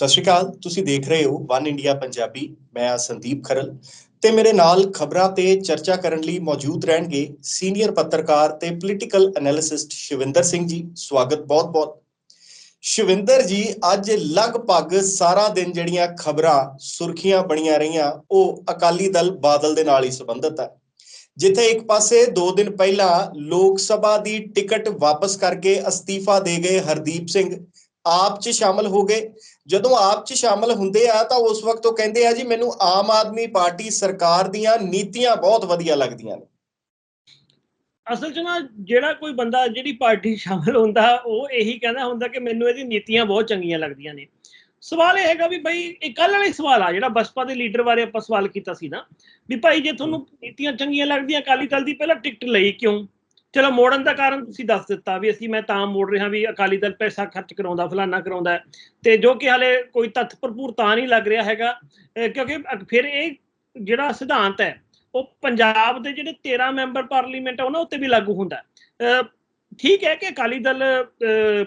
ਸਤਿ ਸ਼੍ਰੀ ਅਕਾਲ, ਤੁਸੀਂ ਦੇਖ ਰਹੇ ਹੋ ਵਨ ਇੰਡੀਆ ਪੰਜਾਬੀ, ਮੈਂ ਆ ਸੰਦੀਪ ਖਰਲ ਤੇ ਮੇਰੇ ਨਾਲ ਖਬਰਾਂ ਤੇ ਚਰਚਾ ਕਰਨ ਲਈ ਮੌਜੂਦ ਰਹਿਣਗੇ ਸੀਨੀਅਰ ਪੱਤਰਕਾਰ ਤੇ ਪੋਲੀਟੀਕਲ ਐਨਾਲਿਸਟ ਸ਼ਿਵਿੰਦਰ ਸਿੰਘ ਜੀ। ਸਵਾਗਤ ਬਹੁਤ-ਬਹੁਤ। ਸ਼ਿਵਿੰਦਰ ਜੀ, ਅੱਜ ਲਗਭਗ ਸਾਰਾ ਦਿਨ ਜਿਹੜੀਆਂ ਖਬਰਾਂ ਸੁਰਖੀਆਂ ਬਣੀਆਂ ਰਹੀਆਂ, ਉਹ ਅਕਾਲੀ ਦਲ ਬਾਦਲ ਦੇ ਨਾਲ ਹੀ ਸੰਬੰਧਿਤ ਹੈ। ਜਿੱਥੇ ਇੱਕ ਪਾਸੇ 2 ਦਿਨ ਪਹਿਲਾਂ ਲੋਕ ਸਭਾ ਦੀ ਟਿਕਟ ਵਾਪਸ ਕਰਕੇ ਅਸਤੀਫਾ ਦੇ ਗਏ ਹਰਦੀਪ ਸਿੰਘ, ਆਪ 'ਚ ਸ਼ਾਮਲ ਹੋ ਗਏ। ਜਦੋਂ ਆਪ 'ਚ ਸ਼ਾਮਲ ਹੁੰਦੇ ਆ ਤਾਂ ਉਸ ਵਕਤ ਉਹ ਕਹਿੰਦੇ ਆ ਜੀ, ਮੈਨੂੰ ਆਮ ਆਦਮੀ ਪਾਰਟੀ ਸਰਕਾਰ ਦੀਆਂ ਨੀਤੀਆਂ ਬਹੁਤ ਵਧੀਆ ਲੱਗਦੀਆਂ ਨੇ। ਅਸਲ 'ਚ ਨਾ ਜਿਹੜਾ ਕੋਈ ਬੰਦਾ ਜਿਹੜੀ ਪਾਰਟੀ ਸ਼ਾਮਲ ਹੁੰਦਾ, ਉਹ ਇਹੀ ਕਹਿੰਦਾ ਹੁੰਦਾ ਕਿ ਮੈਨੂੰ ਇਹਦੀ ਨੀਤੀਆਂ ਬਹੁਤ ਚੰਗੀਆਂ ਲੱਗਦੀਆਂ ਨੇ। ਸਵਾਲ ਇਹ ਹੈਗਾ ਵੀ ਭਾਈ ਇਹ ਕੱਲ ਵਾਲਾ ਸਵਾਲ ਆ, ਜਿਹੜਾ ਬਸਪਾ ਦੇ ਲੀਡਰ ਬਾਰੇ ਆਪਾਂ ਸਵਾਲ ਕੀਤਾ ਸੀ ਨਾ, ਵੀ ਭਾਈ ਜੇ ਤੁਹਾਨੂੰ ਨੀਤੀਆਂ ਚੰਗੀਆਂ ਲੱਗਦੀਆਂ, ਅਕਾਲੀ ਦਲ ਦੀ ਪਹਿਲਾਂ ਟਿਕਟ ਲਈ ਕਿਉਂ? ਚਲੋ, ਮੋੜਨ ਦਾ ਕਾਰਨ ਤੁਸੀਂ ਦੱਸ ਦਿੱਤਾ ਵੀ ਅਸੀਂ, ਮੈਂ ਤਾਂ ਮੋੜ ਰਿਹਾ ਵੀ ਅਕਾਲੀ ਦਲ ਪੈਸਾ ਖਰਚ ਕਰਾਉਂਦਾ, ਫਲਾਨਾ ਕਰਾਉਂਦਾ ਤੇ ਜੋ ਕਿ ਹਾਲੇ ਕੋਈ ਤੱਥ ਭਰਪੂਰ ਤਾਂ ਨਹੀਂ ਲੱਗ ਰਿਹਾ ਹੈਗਾ ਕਿਉਂਕਿ ਫਿਰ ਇਹ ਜਿਹੜਾ ਸਿਧਾਂਤ ਹੈ, ਉਹ ਪੰਜਾਬ ਦੇ ਜਿਹੜੇ 13 ਮੈਂਬਰ ਪਾਰਲੀਮੈਂਟ ਆ, ਉਹਨਾਂ ਉੱਤੇ ਵੀ ਲਾਗੂ ਹੁੰਦਾ ਠੀਕ ਹੈ ਕਿ ਅਕਾਲੀ ਦਲ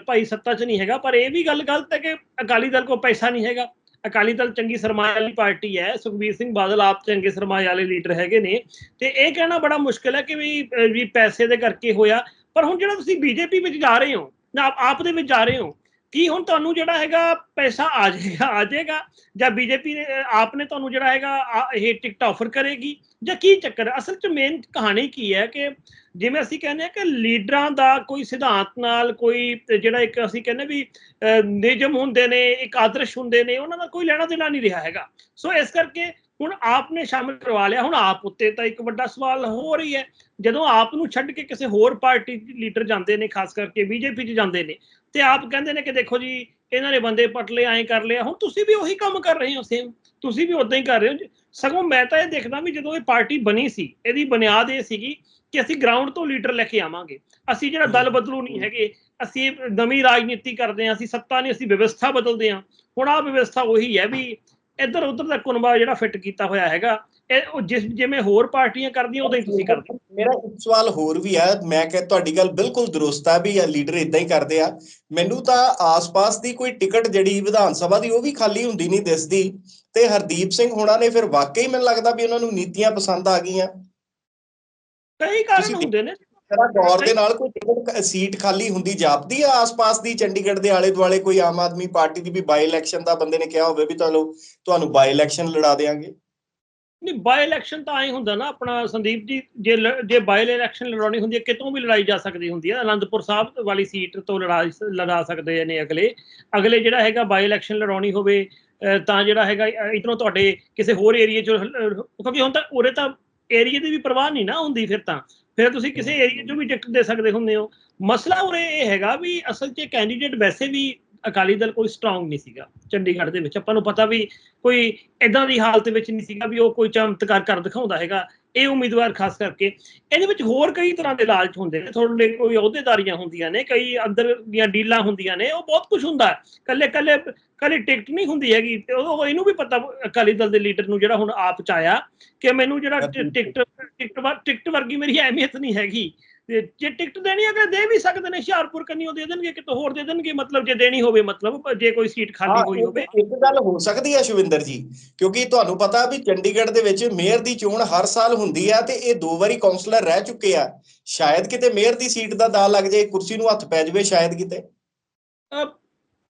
ਭਾਈ ਸੱਤਾ 'ਚ ਨਹੀਂ ਹੈਗਾ, ਪਰ ਇਹ ਵੀ ਗੱਲ ਗਲਤ ਹੈ ਕਿ ਅਕਾਲੀ ਦਲ ਕੋਲ ਪੈਸਾ ਨਹੀਂ ਹੈਗਾ। ਅਕਾਲੀ ਦਲ ਚੰਗੀ ਸਰਮਾਇਆ ਵਾਲੀ ਪਾਰਟੀ ਹੈ, ਸੁਖਬੀਰ ਸਿੰਘ ਬਾਦਲ ਆਪ ਚੰਗੇ ਸਰਮਾਇਆ ਵਾਲੇ ਲੀਡਰ ਹੈਗੇ ਨੇ ਤੇ ਇਹ ਕਹਿਣਾ ਬੜਾ ਮੁਸ਼ਕਲ ਹੈ ਕਿ ਵੀ ਵੀ ਪੈਸੇ ਦੇ ਕਰਕੇ ਹੋਇਆ, ਪਰ ਹੁਣ ਜਿਹੜਾ ਤੁਸੀਂ ਬੀਜੇਪੀ ਵਿੱਚ ਜਾ ਰਹੇ ਹੋ, ਨਾ ਆਪ ਦੇ ਵਿੱਚ ਜਾ ਰਹੇ ਹੋ ਕੀ ਹੁਣ ਤੁਹਾਨੂੰ ਜਿਹੜਾ ਹੈਗਾ ਪੈਸਾ ਆ ਜਾਏਗਾ ਆ ਜਾਏਗਾ? ਜਾਂ ਬੀਜੇਪੀ ਆਪ ਨੇ ਤੁਹਾਨੂੰ ਜਿਹੜਾ ਹੈਗਾ ਇਹ ਟਿਕਟ ਆਫਰ ਕਰੇਗੀ? ਜਾਂ ਕੀ ਚੱਕਰ? ਅਸਲ 'ਚ ਮੇਨ ਕਹਾਣੀ ਕੀ ਹੈ ਕਿ ਜਿਵੇਂ ਅਸੀਂ ਕਹਿੰਦੇ ਆ ਕਿ ਲੀਡਰਾਂ ਦਾ ਕੋਈ ਸਿਧਾਂਤ ਨਾਲ ਕੋਈ ਜਿਹੜਾ ਇੱਕ ਅਸੀਂ ਕਹਿੰਦੇ ਵੀ ਨਿਯਮ ਹੁੰਦੇ ਨੇ, ਇੱਕ ਆਦਰਸ਼ ਹੁੰਦੇ ਨੇ, ਉਹਨਾਂ ਦਾ ਕੋਈ ਲੈਣਾ ਦੇਣਾ ਨਹੀਂ ਰਿਹਾ ਹੈਗਾ। ਸੋ ਇਸ ਕਰਕੇ ਹੁਣ ਆਪ ਨੇ ਸ਼ਾਮਿਲ ਕਰਵਾ ਲਿਆ। ਹੁਣ ਆਪ ਉੱਤੇ ਤਾਂ ਇੱਕ ਵੱਡਾ ਸਵਾਲ ਹੋ ਰਹੀ ਹੈ। ਜਦੋਂ ਆਪ ਨੂੰ ਛੱਡ ਕੇ ਕਿਸੇ ਹੋਰ ਪਾਰਟੀ ਲੀਡਰ ਜਾਂਦੇ ਨੇ, ਖਾਸ ਕਰਕੇ ਬੀਜੇਪੀ 'ਚ ਜਾਂਦੇ ਨੇ ਤੇ ਆਪ ਕਹਿੰਦੇ ਨੇ ਕਿ ਦੇਖੋ ਜੀ ਇਹਨਾਂ ਨੇ ਬੰਦੇ ਪਟਲੇ ਐਂ ਕਰ ਲਿਆ। ਹੁਣ ਤੁਸੀਂ ਵੀ ਉਹੀ ਕੰਮ ਕਰ ਰਹੇ ਹੋ ਸੇਮ ਤੁਸੀਂ ਵੀ ਉਦਾਂ ਹੀ ਕਰ ਰਹੇ ਹੋ। ਸਗੋਂ ਮੈਂ ਤਾਂ ਇਹ ਦੇਖਦਾ ਵੀ ਜਦੋਂ ਇਹ ਪਾਰਟੀ ਬਣੀ ਸੀ ਇਹਦੀ ਬੁਨਿਆਦ ਇਹ ਸੀਗੀ ਕਿ ਅਸੀਂ ਗਰਾਊਂਡ ਤੋਂ ਲੀਡਰ ਲੈ ਕੇ ਆਵਾਂਗੇ। ਅਸੀਂ ਜਿਹੜਾ ਦਲ ਬਦਲੂ ਨਹੀਂ ਹੈਗੇ ਅਸੀਂ ਨਵੀਂ ਰਾਜਨੀਤੀ ਕਰਦੇ ਹਾਂ ਅਸੀਂ ਸੱਤਾ ਨਹੀਂ ਅਸੀਂ ਵਿਵਸਥਾ ਬਦਲਦੇ ਹਾਂ। ਹੁਣ ਆ ਵਿਵਸਥਾ ਉਹੀ ਹੈ ਵੀ ਇੱਧਰ ਉੱਧਰ ਦਾ ਕੁਨਬਾ ਜਿਹੜਾ ਫਿੱਟ ਕੀਤਾ ਹੋਇਆ ਹੈਗਾ ਇਹ ਜਿਸ ਜਿਵੇਂ ਹੋਰ ਪਾਰਟੀਆਂ ਕਰਦੀਆਂ ਉਦਾਂ ਹੀ ਤੁਸੀਂ ਕਰਦੇ। ਮੇਰਾ ਇੱਕ ਸਵਾਲ ਹੋਰ ਵੀ ਹੈ ਮੈਂ ਕਹ ਤੁਹਾਡੀ ਗੱਲ ਬਿਲਕੁਲ ਦਰੁਸਤ ਹੈ ਵੀ ਲੀਡਰ ਇਦਾਂ ਹੀ ਕਰਦੇ ਆ। ਮੈਨੂੰ ਤਾਂ ਆਸ-ਪਾਸ ਦੀ ਕੋਈ ਟਿਕਟ ਜਿਹੜੀ ਵਿਧਾਨ ਸਭਾ ਦੀ ਉਹ ਵੀ ਖਾਲੀ ਹੁੰਦੀ ਨਹੀਂ ਦਿਸਦੀ। ਤੇ ਹਰਦੀਪ ਸਿੰਘ ਹੋਣਾ ਨੇ ਫਿਰ ਵਾਕਈ ਮੈਨੂੰ ਲੱਗਦਾ ਵੀ ਉਹਨਾਂ ਨੂੰ ਨੀਤੀਆਂ ਪਸੰਦ ਆ ਗਈਆਂ। ਕਈ ਕਾਰਨ ਹੁੰਦੇ ਨੇ। ਜਰਾ ਗੌਰ ਦੇ ਨਾਲ ਕੋਈ ਟਿਕਟ ਸੀਟ ਖਾਲੀ ਹੁੰਦੀ ਜਾਪਦੀ ਆ ਆਸ-ਪਾਸ ਦੀ ਚੰਡੀਗੜ੍ਹ ਦੇ ਆਲੇ ਦੁਆਲੇ ਕੋਈ ਆਮ ਆਦਮੀ ਪਾਰਟੀ ਦੀ ਵੀ ਬਾਈ ਇਲੈਕਸ਼ਨ ਦਾ ਬੰਦੇ ਨੇ ਕਿਹਾ ਹੋਵੇ ਵੀ ਤੁਹਾਨੂੰ ਤੁਹਾਨੂੰ ਬਾਈ ਇਲੈਕਸ਼ਨ ਲੜਾ ਦੇਾਂਗੇ ਨਹੀਂ ਬਾਈ ਇਲੈਕਸ਼ਨ ਤਾਂ ਐ ਹੁੰਦਾ ਨਾ, ਆਪਣਾ ਸੰਦੀਪ ਜੀ, ਜੇ ਜੇ ਬਾਈ ਇਲੈਕਸ਼ਨ ਲੜਾਉਣੀ ਹੁੰਦੀ ਹੈ, ਕਿਤੋਂ ਵੀ ਲੜਾਈ ਜਾ ਸਕਦੀ ਹੁੰਦੀ ਹੈ। ਅਨੰਦਪੁਰ ਸਾਹਿਬ ਵਾਲੀ ਸੀਟ ਤੋਂ ਲੜਾ ਲੜਾ ਸਕਦੇ ਨੇ ਅਗਲੇ। ਅਗਲੇ ਜਿਹੜਾ ਹੈਗਾ ਬਾਈ ਇਲੈਕਸ਼ਨ ਲੜਾਉਣੀ ਹੋਵੇ ਤਾਂ ਜਿਹੜਾ ਹੈਗਾ ਇਤਨੋਂ ਤੁਹਾਡੇ ਕਿਸੇ ਹੋਰ ਏਰੀਆ ਚ ਕਿਉਂਕਿ ਹੁਣ ਤਾਂ ਉਰੇ ਤਾਂ ਏਰੀਆ ਦੀ ਵੀ ਪਰਵਾਹ ਨਹੀਂ ਨਾ ਹੁੰਦੀ ਫਿਰ ਤਾਂ। ਫਿਰ ਤੁਸੀਂ ਕਿਸੇ ਏਰੀਆ ਚੋਂ ਵੀ ਟਿਕਟ ਦੇ ਸਕਦੇ ਹੁੰਦੇ ਹੋ। ਮਸਲਾ ਉਰੇ ਇਹ ਹੈਗਾ ਵੀ ਅਸਲ 'ਚ ਕੈਂਡੀਡੇਟ ਵੈਸੇ ਵੀ ਅਕਾਲੀ ਦਲ ਕੋਈ ਸਟਰੋਂਗ ਨਹੀਂ ਸੀਗਾ ਚੰਡੀਗੜ੍ਹ ਦੇ ਵਿੱਚ। ਆਪਾਂ ਨੂੰ ਪਤਾ ਵੀ ਕੋਈ ਇਦਾਂ ਦੀ ਹਾਲਤ ਵਿੱਚ ਨਹੀਂ ਸੀਗਾ ਵੀ ਉਹ ਕੋਈ ਚਮਤਕਾਰ ਕਰ ਦਿਖਾਉਂਦਾ ਹੈਗਾ ਇਹ ਉਮੀਦਵਾਰ ਖਾਸ ਕਰਕੇ। ਇਹਦੇ ਵਿੱਚ ਹੋਰ ਕਈ ਤਰ੍ਹਾਂ ਦੇ ਲਾਲਚ ਹੁੰਦੇ ਨੇ ਥੋੜੇ ਕੋਈ ਅਹੁਦੇਦਾਰੀਆਂ ਹੁੰਦੀਆਂ ਨੇ ਕਈ ਅੰਦਰ ਦੀਆਂ ਡੀਲਾਂ ਹੁੰਦੀਆਂ ਨੇ ਉਹ ਬਹੁਤ ਕੁਝ ਹੁੰਦਾ। ਕੱਲੇ ਕੱਲੇ ਕੱਲੇ ਟਿਕਟ ਨਹੀਂ ਹੁੰਦੀ ਹੈਗੀ। ਤੇ ਉਹ ਇਹਨੂੰ ਵੀ ਪਤਾ ਅਕਾਲੀ ਦਲ ਦੇ ਲੀਡਰ ਨੂੰ ਜਿਹੜਾ ਹੁਣ ਆਪ ਚ ਆਇਆ ਕਿ ਮੈਨੂੰ ਜਿਹੜਾ ਟਿਕਟ ਟਿਕਟ ਟਿਕਟ ਵਰਗੀ ਮੇਰੀ ਅਹਿਮੀਅਤ ਨਹੀਂ ਹੈਗੀ। ਤੇ ਜੇ ਟਿਕਟ ਦੇਣੀ ਅਗਰ ਦੇ ਵੀ ਸਕਦੇ ਨੇ ਹੁਸ਼ਿਆਰਪੁਰ ਕੰਨੀ ਉਹ ਦੇ ਦੇਣਗੇ ਕਿਤੋਂ ਹੋਰ ਦੇ ਦੇਣਗੇ ਮਤਲਬ ਜੇ ਦੇਣੀ ਹੋਵੇ ਮਤਲਬ ਜੇ ਕੋਈ ਸੀਟ ਖਾਲੀ ਹੋਈ ਹੋਵੇ। ਇੱਕ ਗੱਲ ਹੋ ਸਕਦੀ ਹੈ ਸ਼ਵਿੰਦਰ ਜੀ ਕਿਉਂਕਿ ਤੁਹਾਨੂੰ ਪਤਾ ਵੀ ਚੰਡੀਗੜ੍ਹ ਦੇ ਵਿੱਚ ਮੇਅਰ ਦੀ ਚੋਣ ਹਰ ਸਾਲ ਹੁੰਦੀ ਆ ਤੇ ਇਹ ਦੋ ਵਾਰੀ ਕਾਉਂਸਲਰ ਰਹਿ ਚੁੱਕੇ ਆ। ਸ਼ਾਇਦ ਕਿਤੇ ਮੇਅਰ ਦੀ ਸੀਟ ਦਾ ਦਾਅ ਲੱਗ ਜਾਏ ਕੁਰਸੀ ਨੂੰ ਹੱਥ ਪੈ ਜਾਵੇ ਸ਼ਾਇਦ ਕਿਤੇ।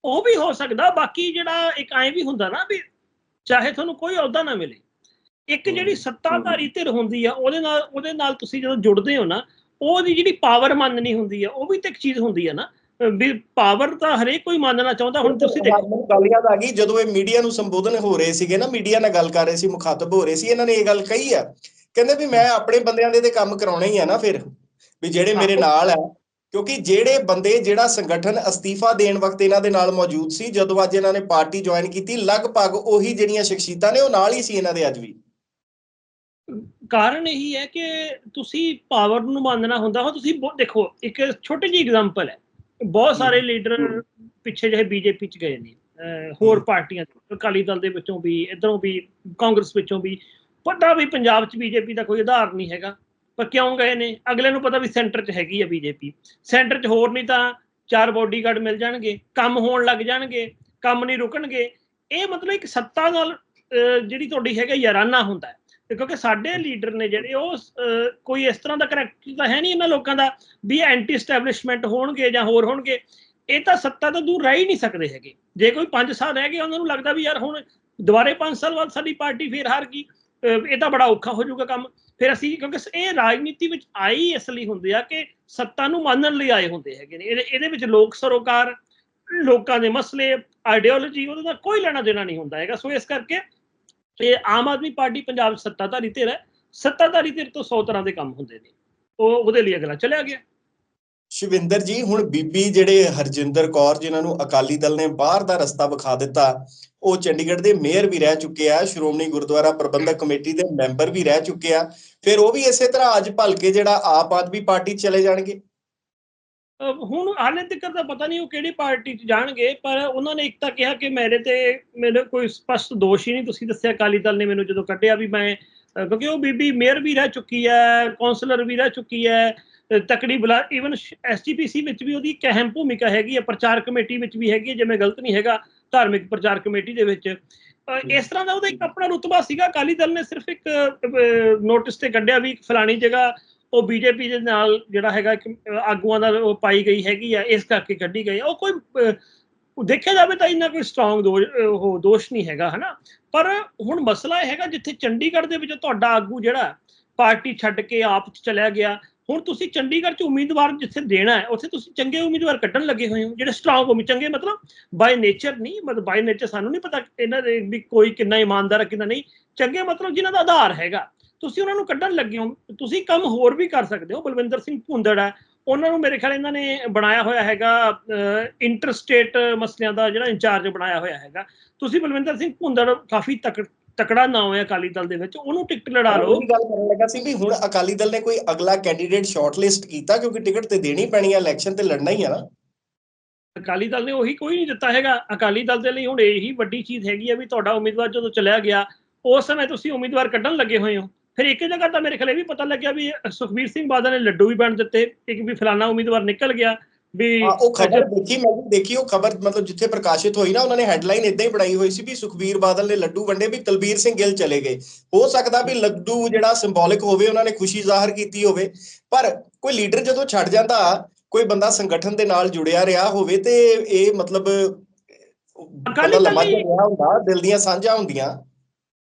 ਉਹ ਵੀ ਹੋ ਸਕਦਾ ਬਾਕੀ ਜਿਹੜਾ ਇੱਕ ਐ ਵੀ ਹੁੰਦਾ ਨਾ ਵੀ ਚਾਹੇ ਤੁਹਾਨੂੰ ਕੋਈ ਅਹੁਦਾ ਨਾ ਮਿਲੇ ਇੱਕ ਜਿਹੜੀ ਸੱਤਾਧਾਰੀ ਧਿਰ ਹੁੰਦੀ ਆ ਉਹਦੇ ਨਾਲ ਉਹਦੇ ਨਾਲ ਤੁਸੀਂ ਜਦੋਂ ਜੁੜਦੇ ਹੋ ਨਾ ਉਹਦੀ ਜਿਹੜੀ ਪਾਵਰ ਮੰਨਣੀ ਹੁੰਦੀ ਆ ਉਹ ਵੀ ਤੇ ਇੱਕ ਚੀਜ਼ ਹੁੰਦੀ ਆ ਨਾ। ਵੀ ਪਾਵਰ ਤਾਂ ਹਰੇਕ ਕੋਈ ਮੰਨਣਾ ਚਾਹੁੰਦਾ ਹੁਣ ਤੁਸੀਂ ਦੇਖੋ ਗੱਲ ਯਾਦ ਆ ਗਈ ਜਦੋਂ ਇਹ ਮੀਡੀਆ ਨੂੰ ਸੰਬੋਧਨ ਹੋ ਰਹੇ ਸੀਗੇ ਨਾ ਮੀਡੀਆ ਨਾਲ ਗੱਲ ਕਰ ਰਹੇ ਸੀ ਮੁਖਾਤਬ ਹੋ ਰਹੇ ਸੀ ਇਹਨਾਂ ਨੇ ਇਹ ਗੱਲ ਕਹੀ ਆ। ਕਹਿੰਦੇ ਵੀ ਮੈਂ ਆਪਣੇ ਬੰਦਿਆਂ ਦੇ ਤੇ ਕੰਮ ਕਰਾਉਣਾ ਹੀ ਆ ਨਾ ਫਿਰ ਵੀ ਜਿਹੜੇ ਮੇਰੇ ਨਾਲ ਆ। ਕਿਉਂਕਿ ਜਿਹੜੇ ਬੰਦੇ ਜਿਹੜਾ ਸੰਗਠਨ ਅਸਤੀਫਾ ਦੇਣ ਵਕਤ ਇਹਨਾਂ ਦੇ ਨਾਲ ਮੌਜੂਦ ਸੀ ਜਦੋਂ ਅੱਜ ਇਹਨਾਂ ਨੇ ਪਾਰਟੀ ਜੁਆਇਨ ਕੀਤੀ ਲਗਭਗ ਉਹੀ ਜਿਹੜੀਆਂ ਸ਼ਖਸੀਅਤਾਂ ਨੇ ਉਹ ਨਾਲ ਹੀ ਸੀ ਇਹਨਾਂ ਦੇ ਅੱਜ ਵੀ। ਕਾਰਨ ਇਹੀ ਹੈ ਕਿ ਤੁਸੀਂ ਪਾਵਰ ਨੂੰ ਮੰਨਣਾ ਹੁੰਦਾ ਹੋ ਤੁਸੀਂ ਦੇਖੋ ਇੱਕ ਛੋਟੀ ਜਿਹੀ ਐਗਜ਼ਾਮਪਲ ਹੈ। ਬਹੁਤ ਸਾਰੇ ਲੀਡਰ ਪਿੱਛੇ ਜਿਹੇ ਬੀਜੇਪੀ ਚ ਗਏ ਨੇ ਹੋਰ ਪਾਰਟੀਆਂ ਅਕਾਲੀ ਦਲ ਦੇ ਵਿੱਚੋਂ ਵੀ ਇਧਰੋਂ ਵੀ ਕਾਂਗਰਸ ਵਿੱਚੋਂ ਵੀ ਪਤਾ ਵੀ ਪੰਜਾਬ ਚ ਬੀਜੇਪੀ ਦਾ ਕੋਈ ਆਧਾਰ ਨਹੀਂ ਹੈਗਾ। ਪਰ ਕਿਉਂ ਗਏ ਨੇ? ਅਗਲੇ ਨੂੰ ਪਤਾ ਵੀ ਸੈਂਟਰ 'ਚ ਹੈਗੀ ਆ ਬੀਜੇਪੀ ਸੈਂਟਰ 'ਚ ਹੋਰ ਨਹੀਂ ਤਾਂ ਚਾਰ ਬਾਡੀਗਾਰਡ ਮਿਲ ਜਾਣਗੇ ਕੰਮ ਹੋਣ ਲੱਗ ਜਾਣਗੇ ਕੰਮ ਨਹੀਂ ਰੁਕਣਗੇ। ਇਹ ਮਤਲਬ ਇੱਕ ਸੱਤਾ ਨਾਲ ਜਿਹੜੀ ਤੁਹਾਡੀ ਹੈਗਾ ਯਾਰਾਨਾ ਹੁੰਦਾ ਹੈ। ਤੇ ਕਿਉਂਕਿ ਸਾਡੇ ਲੀਡਰ ਨੇ ਜਿਹੜੇ ਉਹ ਕੋਈ ਇਸ ਤਰ੍ਹਾਂ ਦਾ ਕਰੈਕਟਰ ਤਾਂ ਹੈ ਨਹੀਂ ਇਹਨਾਂ ਲੋਕਾਂ ਦਾ ਵੀ ਐਂਟੀ ਸਟੈਬਲਿਸ਼ਮੈਂਟ ਹੋਣਗੇ ਜਾਂ ਹੋਰ ਹੋਣਗੇ, ਇਹ ਤਾਂ ਸੱਤਾ ਤੋਂ ਦੂਰ ਰਹਿ ਹੀ ਨਹੀਂ ਸਕਦੇ ਹੈਗੇ। ਜੇ ਕੋਈ 5 ਸਾਲ ਰਹਿ ਗਏ, ਉਹਨਾਂ ਨੂੰ ਲੱਗਦਾ ਵੀ ਯਾਰ ਹੁਣ ਦੁਬਾਰੇ 5 ਸਾਲ ਬਾਅਦ ਸਾਡੀ ਪਾਰਟੀ ਫੇਰ ਹਾਰ ਗਈ ਇਹ ਤਾਂ ਬੜਾ ਔਖਾ ਹੋ ਜਾਊਗਾ ਕੰਮ। ਫਿਰ ਅਸੀਂ ਕਿਉਂਕਿ ਇਹ ਰਾਜਨੀਤੀ ਵਿੱਚ ਆਈ ਇਸ ਲਈ ਹੁੰਦੇ ਆ ਕਿ ਸੱਤਾ ਨੂੰ ਮੰਨਣ ਲਈ ਆਏ ਹੁੰਦੇ ਹੈਗੇ ਨੇ। ਇਹਦੇ ਇਹਦੇ ਵਿੱਚ ਲੋਕ ਸਰੋਕਾਰ, ਲੋਕਾਂ ਦੇ ਮਸਲੇ ਆਈਡੀਓਲੋਜੀ ਉਹਦਾ ਤਾਂ ਕੋਈ ਲੈਣਾ ਦੇਣਾ ਨਹੀਂ ਹੁੰਦਾ ਹੈਗਾ। ਸੋ ਇਸ ਕਰਕੇ ਇਹ ਆਮ ਆਦਮੀ ਪਾਰਟੀ ਪੰਜਾਬ ਸੱਤਾਧਾਰੀ ਧਿਰ ਹੈ। ਸੱਤਾਧਾਰੀ ਧਿਰ ਤੋਂ 100 ਤਰ੍ਹਾਂ ਦੇ ਕੰਮ ਹੁੰਦੇ ਨੇ। ਉਹ ਉਹਦੇ ਲਈ ਅਗਲਾ ਚਲਿਆ ਗਿਆ। ਸ਼ਿਵਿੰਦਰ ਜੀ, ਹੁਣ ਬੀਬੀ ਜਿਹੜੇ ਹਰਜਿੰਦਰ ਕੌਰ ਜਿਨ੍ਹਾਂ ਨੂੰ ਅਕਾਲੀ ਦਲ ਨੇ ਬਾਹਰ ਦਾ ਰਸਤਾ ਵਿਖਾ ਦਿੱਤਾ, ਉਹ ਚੰਡੀਗੜ੍ਹ ਦੇ ਮੇਅਰ ਵੀ ਰਹਿ ਚੁੱਕੇ ਆ, ਸ਼੍ਰੋਮਣੀ ਗੁਰਦੁਆਰਾ ਪ੍ਰਬੰਧਕ ਕਮੇਟੀ ਦੇ ਮੈਂਬਰ ਵੀ ਰਹਿ ਚੁੱਕੇ ਆ। ਫਿਰ ਉਹ ਵੀ ਇਸੇ ਤਰ੍ਹਾਂ ਅੱਜ ਭਲਕੇ ਜਿਹੜਾ ਆਪ ਆਦਮੀ ਪਾਰਟੀ ਚਲੇ ਜਾਣਗੇ। ਹੁਣ ਹਾਲੇ ਤੱਕ ਤਾਂ ਪਤਾ ਨਹੀਂ ਉਹ ਕਿਹੜੀ ਪਾਰਟੀ 'ਚ ਜਾਣਗੇ ਪਰ ਉਹਨਾਂ ਨੇ ਇੱਕ ਤਾਂ ਕਿਹਾ ਕਿ ਮੇਰੇ ਤੇ ਮੇਰੇ ਕੋਈ ਸਪਸ਼ਟ ਦੋਸ਼ ਹੀ ਨਹੀਂ ਤੁਸੀਂ ਦੱਸਿਆ ਅਕਾਲੀ ਦਲ ਨੇ ਮੈਨੂੰ ਜਦੋਂ ਕੱਢਿਆ ਵੀ ਮੈਂ ਕਿਉਂਕਿ ਉਹ ਬੀਬੀ ਮੇਅਰ ਵੀ ਰਹਿ ਚੁੱਕੀ ਹੈ ਕਾਉਂਸਲਰ ਵੀ ਰਹਿ ਚੁੱਕੀ ਹੈ ਤਕੜੀ ਬਲਾ ਇਵਨ ਐਸਜੀਪੀਸੀ ਵਿੱਚ ਵੀ ਉਹਦੀ ਅਹਿਮ ਭੂਮਿਕਾ ਹੈਗੀ ਹੈ ਪ੍ਰਚਾਰ ਕਮੇਟੀ ਵਿੱਚ ਵੀ ਹੈਗੀ ਹੈ ਜੇ ਮੈਂ ਗਲਤ ਨਹੀਂ ਹੈਗਾ ਧਾਰਮਿਕ ਪ੍ਰਚਾਰ ਕਮੇਟੀ ਦੇ ਵਿੱਚ। ਇਸ ਤਰ੍ਹਾਂ ਦਾ ਉਹਦਾ ਇੱਕ ਆਪਣਾ ਰੁਤਬਾ ਸੀਗਾ ਅਕਾਲੀ ਦਲ ਨੇ ਸਿਰਫ ਇੱਕ ਨੋਟਿਸ ਤੇ ਕੱਢਿਆ ਵੀ ਫਲਾਣੀ ਜਗ੍ਹਾ ਉਹ ਬੀਜੇਪੀ ਦੇ ਨਾਲ ਜਿਹੜਾ ਹੈਗਾ ਇੱਕ ਆਗੂਆਂ ਦਾ ਉਹ ਪਾਈ ਗਈ ਹੈਗੀ ਆ, ਇਸ ਕਰਕੇ ਕੱਢੀ ਗਈ ਆ। ਉਹ ਕੋਈ ਦੇਖਿਆ ਜਾਵੇ ਤਾਂ ਇੰਨਾ ਕੋਈ ਸਟਰੋਂਗ ਦੋਸ਼ ਉਹ ਦੋਸ਼ ਨਹੀਂ ਹੈਗਾ, ਹਨਾ? ਪਰ ਹੁਣ ਮਸਲਾ ਇਹ ਹੈਗਾ, ਜਿੱਥੇ ਚੰਡੀਗੜ੍ਹ ਦੇ ਵਿੱਚ ਤੁਹਾਡਾ ਆਗੂ ਜਿਹੜਾ ਪਾਰਟੀ ਛੱਡ ਕੇ ਆਪ ਚ ਚਲਿਆ ਗਿਆ। ਹੁਣ ਤੁਸੀਂ ਚੰਡੀਗੜ੍ਹ ਚ ਉਮੀਦਵਾਰ ਜਿੱਥੇ ਦੇਣਾ ਹੈ, ਉੱਥੇ ਤੁਸੀਂ ਚੰਗੇ ਉਮੀਦਵਾਰ ਕੱਢਣ ਲੱਗੇ ਹੋਏ ਹੋ, ਜਿਹੜੇ ਸਟਰੋਂਗ ਉਮੀ, ਚੰਗੇ ਮਤਲਬ ਬਾਈ ਨੇਚਰ ਨਹੀਂ, ਮਤਲਬ ਬਾਈ ਨੇਚਰ ਸਾਨੂੰ ਨਹੀਂ ਪਤਾ ਇਹਨਾਂ ਦੇ ਵੀ ਕੋਈ ਕਿੰਨਾ ਇਮਾਨਦਾਰ ਹੈ ਕਿੰਨਾ ਨਹੀਂ। ਚੰਗੇ ਮਤਲਬ ਜਿਨ੍ਹਾਂ ਦਾ ਆਧਾਰ ਹੈਗਾ। ਤੁਸੀਂ ਉਹਨਾਂ ਨੂੰ ਕੱਢਣ ਲੱਗੇ ਹੋ ਤੁਸੀਂ ਕੰਮ ਹੋਰ ਵੀ ਕਰ ਸਕਦੇ ਹੋ। ਬਲਵਿੰਦਰ ਸਿੰਘ ਭੁੰਦੜ ਹੈ। ਉਹਨਾਂ ਨੂੰ ਮੇਰੇ ਖਿਆਲ ਇਹਨਾਂ ਨੇ ਬਣਾਇਆ ਹੋਇਆ ਹੈਗਾ ਇੰਟਰਸਟੇਟ ਮਸਲਿਆਂ ਦਾ ਜਿਹੜਾ ਇੰਚਾਰਜ ਬਣਾਇਆ ਹੋਇਆ ਹੈਗਾ। ਤੁਸੀਂ ਬਲਵਿੰਦਰ ਸਿੰਘ ਭੁੰਦੜ ਕਾਫੀ ਤਕ- ਤਕੜਾ ਨਾਮ ਹੈ ਅਕਾਲੀ ਦਲ ਦੇ ਵਿੱਚ। ਉਹਨੂੰ ਟਿਕਟ ਲੜਾ ਲਓ। ਗੱਲ ਕਰਨ ਲੱਗਾ ਸੀ ਵੀ ਹੁਣ ਅਕਾਲੀ ਦਲ ਨੇ ਕੋਈ ਅਗਲਾ ਕੈਂਡੀਡੇਟ ਸ਼ਾਰਟਲਿਸਟ ਕੀਤਾ ਕਿਉਂਕਿ ਟਿਕਟ ਤੇ ਦੇਣੀ ਪੈਣੀ ਹੈ ਇਲੈਕਸ਼ਨ ਤੇ ਲੜਨਾ ਹੀ ਆ ਨਾ। ਅਕਾਲੀ ਦਲ ਨੇ ਉਹੀ ਕੋਈ ਨਹੀਂ ਦਿੱਤਾ ਹੈਗਾ। ਅਕਾਲੀ ਦਲ ਦੇ ਲਈ ਹੁਣ ਇਹੀ ਵੱਡੀ ਚੀਜ਼ ਹੈਗੀ ਆ ਵੀ ਤੁਹਾਡਾ ਉਮੀਦਵਾਰ ਜਦੋਂ ਚਲਿਆ ਗਿਆ ਉਸ ਸਮੇਂ ਤੁਸੀਂ ਉਮੀਦਵਾਰ ਕੱਢਣ ਲੱਗੇ ਹੋਏ ਹੋ। ਫਿਰ ਇੱਕ ਜਗ੍ਹਾ ਤਾਂ ਮੇਰੇ ਖਿਆਲ ਇਹ ਵੀ ਪਤਾ ਲੱਗਿਆ ਵੀ ਸੁਖਬੀਰ ਸਿੰਘ ਬਾਦਲ ਨੇ ਲੱਡੂ ਵੀ ਬਣ ਦਿੱਤੇ ਇੱਕ ਵੀ ਫਲਾਨਾ ਉਮੀਦਵਾਰ ਨਿਕਲ ਗਿਆ ਵੀ ਉਹ ਖਬਰ ਦੇਖੀ ਮੈਂ ਦੇਖੀ ਉਹ ਖਬਰ ਮਤਲਬ ਜਿੱਥੇ ਪ੍ਰਕਾਸ਼ਿਤ ਹੋਈ ਨਾ ਉਹਨਾਂ ਨੇ ਹੈਡਲਾਈਨ ਇਦਾਂ ਹੀ ਬਣਾਈ ਹੋਈ ਸੀ ਵੀ ਸੁਖਬੀਰ ਬਾਦਲ ਨੇ ਲੱਡੂ ਵੰਡੇ ਵੀ ਕੁਲਬੀਰ ਸਿੰਘ ਗਿੱਲ ਚਲੇ ਗਏ। ਹੋ ਸਕਦਾ ਵੀ ਲੱਡੂ ਜਿਹੜਾ ਸਿੰਬੋਲਿਕ ਹੋਵੇ ਉਹਨਾਂ ਨੇ ਖੁਸ਼ੀ ਜ਼ਾਹਰ ਕੀਤੀ ਹੋਵੇ ਪਰ ਕੋਈ ਲੀਡਰ ਜਦੋਂ ਛੱਡ ਜਾਂਦਾ ਕੋਈ ਬੰਦਾ ਸੰਗਠਨ ਦੇ ਨਾਲ ਜੁੜਿਆ ਰਿਹਾ ਹੋਵੇ ਤੇ ਇਹ ਮਤਲਬ ਅਕਾਲੀ ਦਲ ਲੰਮਾ ਲਈ- ਜਿਹਾ ਹੁੰਦਾ ਦਿਲ ਦੀਆਂ ਸਾਂਝਾਂ ਹੁੰਦੀਆਂ।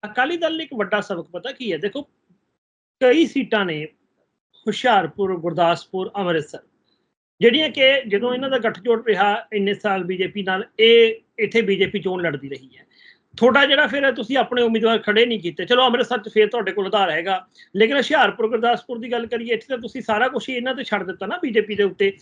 ਅਕਾਲੀ ਦਲ ਲਈ ਇੱਕ ਵੱਡਾ ਸਬਕ ਪਤਾ ਕੀ ਹੈ? ਦੇਖੋ ਕਈ ਸੀਟਾਂ ਨੇ ਹੁਸ਼ਿਆਰਪੁਰ, ਗੁਰਦਾਸਪੁਰ, ਅੰਮ੍ਰਿਤਸਰ, ਜਿਹੜੀਆਂ ਕਿ ਜਦੋਂ ਇਹਨਾਂ ਦਾ ਗੱਠਜੋੜ ਰਿਹਾ ਇੰਨੇ ਸਾਲ ਬੀਜੇਪੀ ਨਾਲ, ਇਹ ਇੱਥੇ ਬੀਜੇਪੀ ਚੋਣ ਲੜਦੀ ਰਹੀ ਹੈ। ਤੁਹਾਡਾ ਜਿਹੜਾ ਫਿਰ ਤੁਸੀਂ ਆਪਣੇ ਉਮੀਦਵਾਰ ਖੜੇ ਨਹੀਂ ਕੀਤੇ, ਚਲੋ ਅੰਮ੍ਰਿਤਸਰ 'ਚ ਫਿਰ ਤੁਹਾਡੇ ਕੋਲ ਆਧਾਰ ਹੈਗਾ, ਲੇਕਿਨ ਹੁਸ਼ਿਆਰਪੁਰ, ਗੁਰਦਾਸਪੁਰ ਦੀ ਗੱਲ ਕਰੀਏ, ਇੱਥੇ ਤਾਂ ਤੁਸੀਂ ਸਾਰਾ ਕੁਝ ਹੀ ਇਹਨਾਂ ਤੇ ਛੱਡ ਦਿੱਤਾ ਨਾ ਬੀਜੇਪੀ ਦੇ ਉੱਤੇ।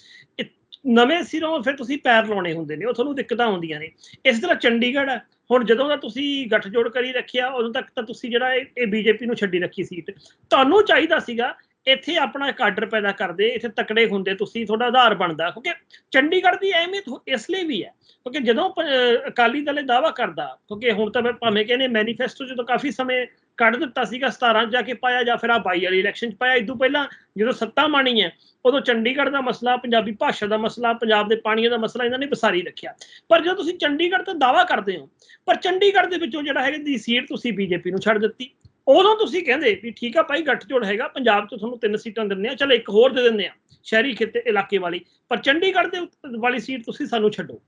ਨਵੇਂ ਸਿਰੋਂ ਫਿਰ ਤੁਸੀਂ ਪੈਰ ਲਾਉਣੇ ਹੁੰਦੇ ਨੇ, ਉਹ ਤੁਹਾਨੂੰ ਦਿੱਕਤਾਂ ਆਉਂਦੀਆਂ ਨੇ। ਇਸ ਤਰ੍ਹਾਂ ਚੰਡੀਗੜ੍ਹ ਹੈ ਹੁਣ ਜਦੋਂ ਦਾ ਤੁਸੀਂ ਗੱਠਜੋੜ ਕਰੀ ਰੱਖਿਆ, ਉਦੋਂ ਤੱਕ ਤਾਂ ਤੁਸੀਂ ਜਿਹੜਾ ਇਹ- ਇਹ ਬੀਜੇਪੀ ਨੂੰ ਛੱਡੀ ਰੱਖੀ ਸੀਟ। ਤੁਹਾਨੂੰ ਚਾਹੀਦਾ ਸੀਗਾ, ਇੱਥੇ ਆਪਣਾ ਇੱਕ ਆਰਡਰ ਪੈਦਾ ਕਰਦੇ, ਇੱਥੇ ਤਕੜੇ ਹੁੰਦੇ, ਤੁਸੀਂ ਤੁਹਾਡਾ ਆਧਾਰ ਬਣਦਾ। ਕਿਉਂਕਿ ਚੰਡੀਗੜ੍ਹ ਦੀ ਅਹਿਮੀਅਤ ਇਸ ਲਈ ਵੀ ਹੈ। ਕਿਉਂਕਿ ਜਦੋਂ ਪ- ਅਕਾਲੀ ਦਲ ਇਹ ਦਾਵਾ ਕਰਦਾ, ਕਿਉਂਕਿ ਹੁਣ ਤਾਂ ਮੈਂ ਭਾਵੇਂ ਕਹਿੰਦੇ ਮੈਨੀਫੈਸਟੋ ਜਦੋਂ ਕਾਫੀ ਸਮੇਂ ਕੱਢ ਦਿੱਤਾ ਸੀਗਾ 17 ਚ ਜਾ ਕੇ ਪਾਇਆ ਜਾਂ ਫਿਰ ਆ 22 ਵਾਲੀ ਇਲੈਕਸ਼ਨ ਚ ਪਾਇਆ। ਇਦੋਂ ਪਹਿਲਾਂ ਜਦੋਂ ਸੱਤਾ ਮਾਣੀ ਹੈ, ਉਦੋਂ ਚੰਡੀਗੜ੍ਹ ਦਾ ਮਸਲਾ, ਪੰਜਾਬੀ ਭਾਸ਼ਾ ਦਾ ਮਸਲਾ, ਪੰਜਾਬ ਦੇ ਪਾਣੀਆਂ ਦਾ ਮਸਲਾ, ਇਹਨਾਂ ਨੇ ਵਿਸਾਰੀ ਰੱਖਿਆ। ਪਰ ਜਦੋਂ ਤੁਸੀਂ ਚੰਡੀਗੜ੍ਹ ਤੇ ਦਾਵਾ ਕਰਦੇ ਹੋ, ਪਰ ਚੰਡੀਗੜ੍ਹ ਦੇ ਵਿੱਚੋਂ ਜਿਹੜਾ ਹੈਗਾ ਦੀ ਸੀਟ ਤੁਸੀਂ ਬੀਜੇਪੀ ਨੂੰ ਛੱਡ ਦਿੱਤੀ। ਉਦੋਂ ਤੁਸੀਂ ਕਹਿੰਦੇ ਵੀ ਠੀਕ ਆ ਭਾਈ, ਗੱਠਜੋੜ ਹੈਗਾ, ਪੰਜਾਬ ਤੋਂ ਤੁਹਾਨੂੰ ਤਿੰਨ ਸੀਟਾਂ ਦਿੰਦੇ ਆ, ਚਲ ਇੱਕ ਹੋਰ ਦੇ ਦਿੰਦੇ ਆ, ਸ਼ਹਿਰੀ ਖੇਤੇ ਇਲਾਕੇ ਵਾਲੀ। ਪਰ ਚੰਡੀਗੜ੍ਹ ਦੇ ਵਾਲੀ ਸੀਟ ਤੁਸੀਂ ਸਾਨੂੰ ਛੱਡੋ।